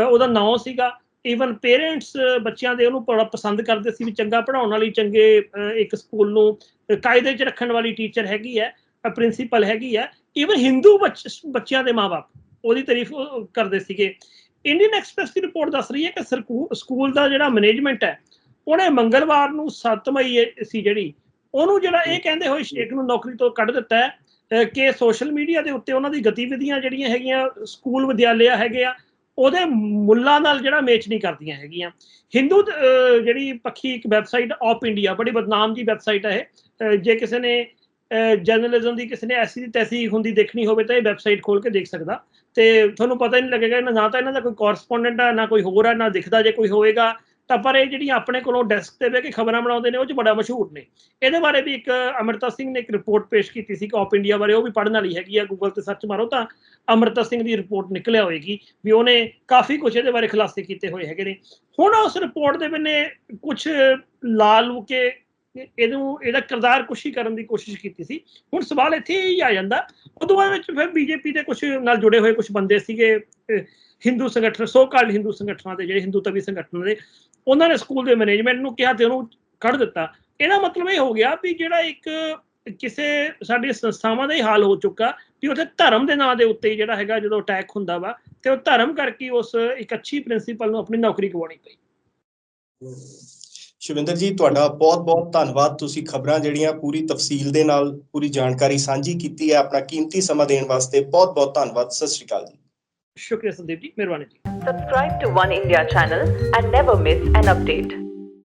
ਉਹਦਾ ਨਾਮ ਸੀਗਾ। ਈਵਨ ਪੇਰੈਂਟਸ ਬੱਚਿਆਂ ਦੇ ਉਹਨੂੰ ਬੜਾ ਪਸੰਦ ਕਰਦੇ ਸੀ ਵੀ ਚੰਗਾ ਪੜਾਉਣ ਵਾਲੀ, ਚੰਗੇ ਇੱਕ ਸਕੂਲ ਨੂੰ ਕਾਇਦੇ 'ਚ ਰੱਖਣ ਵਾਲੀ ਟੀਚਰ ਹੈਗੀ ਹੈ ਪ੍ਰਿੰਸੀਪਲ ਹੈਗੀ ਹੈ। ਈਵਨ ਹਿੰਦੂ ਬੱਚ- ਬੱਚਿਆਂ ਦੇ ਮਾਪੇ ਉਹਦੀ ਤਾਰੀਫ ਕਰਦੇ ਸੀਗੇ। ਇੰਡੀਅਨ ਐਕਸਪ੍ਰੈਸ ਦੀ ਰਿਪੋਰਟ ਦੱਸ ਰਹੀ ਹੈ ਕਿ ਸਰਕੂ- ਸਕੂਲ ਦਾ ਜਿਹੜਾ ਮੈਨੇਜਮੈਂਟ ਹੈ ਉਹਨੇ ਮੰਗਲਵਾਰ ਨੂੰ 7 ਮਈ ਸੀ ਜਿਹੜੀ ਉਹਨੂੰ ਜਿਹੜਾ ਇਹ ਕਹਿੰਦੇ ਹੋਏ ਸ਼ੇਖ ਨੂੰ ਨੌਕਰੀ ਤੋਂ ਕੱਢ ਦਿੱਤਾ ਹੈ ਕਿ ਸੋਸ਼ਲ ਮੀਡੀਆ ਦੇ ਉੱਤੇ ਉਹਨਾਂ ਦੀ ਗਤੀਵਿਧੀਆਂ ਜਿਹੜੀਆਂ ਹੈਗੀਆਂ ਸਕੂਲ ਵਿਦਿਆਲਿਆ ਹੈਗੇ ਆ ਉਹਦੇ ਮੁੱਲਾਂ ਨਾਲ ਜਿਹੜਾ ਮੇਚ ਨਹੀਂ ਕਰਦੀਆਂ ਹੈਗੀਆਂ। ਹਿੰਦੂ ਜਿਹੜੀ ਪੱਖੀ ਇੱਕ ਵੈਬਸਾਈਟ ਆਫ ਇੰਡੀਆ ਬੜੀ ਬਦਨਾਮ ਜੀ ਵੈਬਸਾਈਟ ਹੈ ਇਹ ਜੇ ਕਿਸੇ ਨੇ ਜਰਨਲਿਜ਼ਮ ਦੀ ਕਿਸੇ ਨੇ ਐਸੀ ਦੀ ਤੈਸੀ ਹੁੰਦੀ ਦੇਖਣੀ ਹੋਵੇ ਤਾਂ ਇਹ ਵੈਬਸਾਈਟ ਖੋਲ ਕੇ ਦੇਖ ਸਕਦਾ। ਤੇ ਤੁਹਾਨੂੰ ਪਤਾ ਹੀ ਨਹੀਂ ਲੱਗੇਗਾ, ਇਹਨਾਂ- ਨਾ ਤਾਂ ਇਹਨਾਂ ਦਾ ਕੋਈ ਕੋਰਸਪੋਂਡੈਂਟ ਹੈ ਨਾ ਕੋਈ ਹੋਰ ਹੈ ਨਾ ਦਿਖਦਾ ਜੇ ਕੋਈ ਹੋਵੇਗਾ। ਤਾਂ ਪਰ ਇਹ ਜਿਹੜੀਆਂ ਆਪਣੇ ਕੋਲੋਂ ਡੈਸਕ ਤੇ ਬਹਿ ਕੇ ਖਬਰਾਂ ਬਣਾਉਂਦੇ ਨੇ, ਉਹ ਚ ਬੜਾ ਮਸ਼ਹੂਰ ਨੇ। ਇਹਦੇ ਬਾਰੇ ਵੀ ਇੱਕ ਅਮਰਤਾ ਸਿੰਘ ਨੇ ਇੱਕ ਰਿਪੋਰਟ ਪੇਸ਼ ਕੀਤੀ ਸੀ, ਕਿ ਆਪ ਇੰਡੀਆ ਬਾਰੇ, ਉਹ ਵੀ ਪੜ੍ਹਨ ਵਾਲੀ ਹੈਗੀ ਆ ਗੂਗਲ ਤੇ ਸਰਚ ਮਾਰੋ ਤਾਂ ਅਮਰਤਾ ਸਿੰਘ ਦੀ ਰਿਪੋਰਟ ਨਿਕਲਿਆ ਹੋਏਗੀ ਵੀ ਉਹਨੇ ਕਾਫੀ ਕੁਝ ਇਹਦੇ ਬਾਰੇ ਖੁਲਾਸੇ ਕੀਤੇ ਹੋਏ ਹੈਗੇ ਨੇ। ਹੁਣ ਉਸ ਰਿਪੋਰਟ ਦੇ ਬੰਨੇ ਕੁਝ ਲਾ ਲੂ ਕੇ ਇਹਨੂੰ ਇਹਦਾ ਕਿਰਦਾਰ ਕੁਸ਼ੀ ਕਰਨ ਦੀ ਕੋਸ਼ਿਸ਼ ਕੀਤੀ ਸੀ। ਹੁਣ ਸਵਾਲ ਇੱਥੇ ਹੀ ਆ ਜਾਂਦਾ। ਉਦੋਂ ਬਾਅਦ ਵਿੱਚ ਫਿਰ ਬੀਜੇਪੀ ਦੇ ਕੁਝ ਨਾਲ ਜੁੜੇ ਹੋਏ ਕੁਝ ਬੰਦੇ ਸੀਗੇ ਹਿੰਦੂ ਸੰਗਠਨ ਸੋ ਕਾਲਡ ਹਿੰਦੂ ਸੰਗਠਨਾਂ ਦੇ ਜਿਹੜੇ ਹਿੰਦੂ ਤਵੀ ਸੰਗਠਨ ਦੇ, ਉਹਨਾਂ ਨੇ ਸਕੂਲ ਦੇ ਮੈਨੇਜਮੈਂਟ ਨੂੰ ਕਿਹਾ ਤੇ ਉਹਨੂੰ ਕੱਢ ਦਿੱਤਾ। ਇਹਦਾ ਮਤਲਬ ਇਹ ਹੋ ਗਿਆ ਵੀ ਜਿਹੜਾ ਇੱਕ ਕਿਸੇ ਸਾਡੀ ਸੰਸਥਾਵਾਂ ਦਾ ਹੀ ਹਾਲ ਹੋ ਚੁੱਕਾ ਵੀ ਉੱਥੇ ਧਰਮ ਦੇ ਨਾਂ ਦੇ ਉੱਤੇ ਜਿਹੜਾ ਹੈਗਾ ਜਦੋਂ ਅਟੈਕ ਹੁੰਦਾ ਵਾ, ਤੇ ਉਹ ਧਰਮ ਕਰਕੇ ਉਸ ਇੱਕ ਅੱਛੀ ਪ੍ਰਿੰਸੀਪਲ ਨੂੰ ਆਪਣੀ ਨੌਕਰੀ ਗਵਾਉਣੀ ਪਈ। ਸ਼ਿਵਿੰਦਰ ਜੀ ਤੁਹਾਡਾ ਬਹੁਤ-ਬਹੁਤ ਧੰਨਵਾਦ। ਤੁਸੀਂ ਖਬਰਾਂ ਜਿਹੜੀਆਂ ਪੂਰੀ ਤਫਸੀਲ ਦੇ ਨਾਲ ਪੂਰੀ ਜਾਣਕਾਰੀ ਸਾਂਝੀ ਕੀਤੀ ਹੈ ਆਪਣਾ ਕੀਮਤੀ ਸਮਾਂ ਦੇਣ ਵਾਸਤੇ ਬਹੁਤ-ਬਹੁਤ ਧੰਨਵਾਦ। ਸਤਿ ਸ਼੍ਰੀ ਅਕਾਲ ਜੀ। ਸ਼ੁਕਰੀਆ ਸੰਦੀਪ ਜੀ ਮਿਹਰਬਾਨੀ ਜੀ। Subscribe to One India channel and never miss an update.